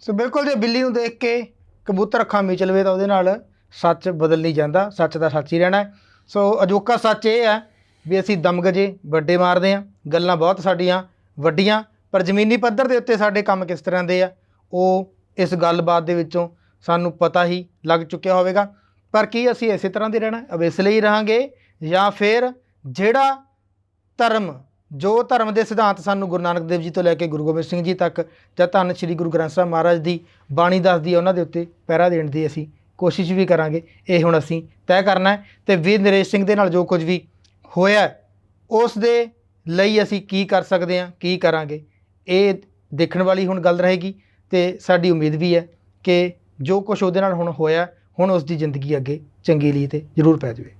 ਸੋ ਬਿਲਕੁਲ ਜੇ ਬਿੱਲੀ ਨੂੰ ਦੇਖ ਕੇ ਕਬੂਤਰ ਅੱਖਾਂ ਮੀਚ ਲਵੇ ਤਾਂ ਉਹਦੇ ਨਾਲ ਸੱਚ ਬਦਲ ਨਹੀਂ ਜਾਂਦਾ, ਸੱਚ ਦਾ ਸੱਚ ਹੀ ਰਹਿਣਾ ਸੋ ਅਜੋਕਾ ਸੱਚ ਇਹ ਹੈ ਵੀ ਅਸੀਂ ਦਮਗਜੇ ਵੱਡੇ ਮਾਰਦੇ ਹਾਂ, ਗੱਲਾਂ ਬਹੁਤ ਸਾਡੀਆਂ ਵੱਡੀਆਂ, ਪਰ ਜ਼ਮੀਨੀ ਪੱਧਰ ਦੇ ਉੱਤੇ ਸਾਡੇ ਕੰਮ ਕਿਸ ਤਰ੍ਹਾਂ ਦੇ ਆ, ਉਹ ਇਸ ਗੱਲਬਾਤ ਦੇ ਵਿੱਚੋਂ ਸਾਨੂੰ ਪਤਾ ਹੀ ਲੱਗ ਚੁੱਕਿਆ ਹੋਵੇਗਾ। ਪਰ ਕੀ ਅਸੀਂ ਇਸੇ ਤਰ੍ਹਾਂ ਦੇ ਰਹਿਣਾ ਅਵੇਸਲੇ ਲਈ ਰਹਾਂਗੇ ਜਾਂ ਫਿਰ ਜਿਹੜਾ ਧਰਮ ਜੋ ਧਰਮ ਦੇ ਸਿਧਾਂਤ ਸਾਨੂੰ ਗੁਰੂ ਨਾਨਕ ਦੇਵ ਜੀ ਤੋਂ ਲੈ ਕੇ ਗੁਰੂ ਗੋਬਿੰਦ ਸਿੰਘ ਜੀ ਤੱਕ ਜਾਂ ਧੰਨ ਸ੍ਰੀ ਗੁਰੂ ਗ੍ਰੰਥ ਸਾਹਿਬ ਮਹਾਰਾਜ ਦੀ ਬਾਣੀ ਦੱਸਦੀ ਹੈ ਉਹਨਾਂ ਦੇ ਉੱਤੇ ਪਹਿਰਾ ਦੇਣ ਦੀ ਅਸੀਂ ਕੋਸ਼ਿਸ਼ ਵੀ ਕਰਾਂਗੇ। ਇਹ ਹੁਣ ਅਸੀਂ ਤੈਅ ਕਰਨਾ ਹੈ ਤੇ ਵੀਰ ਨਰੇਸ਼ ਸਿੰਘ ਦੇ ਨਾਲ ਜੋ ਕੁਝ ਵੀ ਹੋਇਆ ਉਸ ਦੇ ਲਈ ਅਸੀਂ ਕੀ ਕਰ ਸਕਦੇ ਹਾਂ, ਕੀ ਕਰਾਂਗੇ। ਇਹ ਦੇਖਣ ਵਾਲੀ ਹੁਣ ਗੱਲ ਰਹੇਗੀ ਤੇ ਸਾਡੀ ਉਮੀਦ ਵੀ ਹੈ ਕਿ ਜੋ ਕੁਝ ਉਹਦੇ ਨਾਲ ਹੁਣ ਹੋਇਆ, ਹੁਣ ਉਸ ਦੀ ਜ਼ਿੰਦਗੀ ਅੱਗੇ ਚੰਗੀ ਲਈ ਤੇ ਜ਼ਰੂਰ ਪੈ ਜਾਵੇ।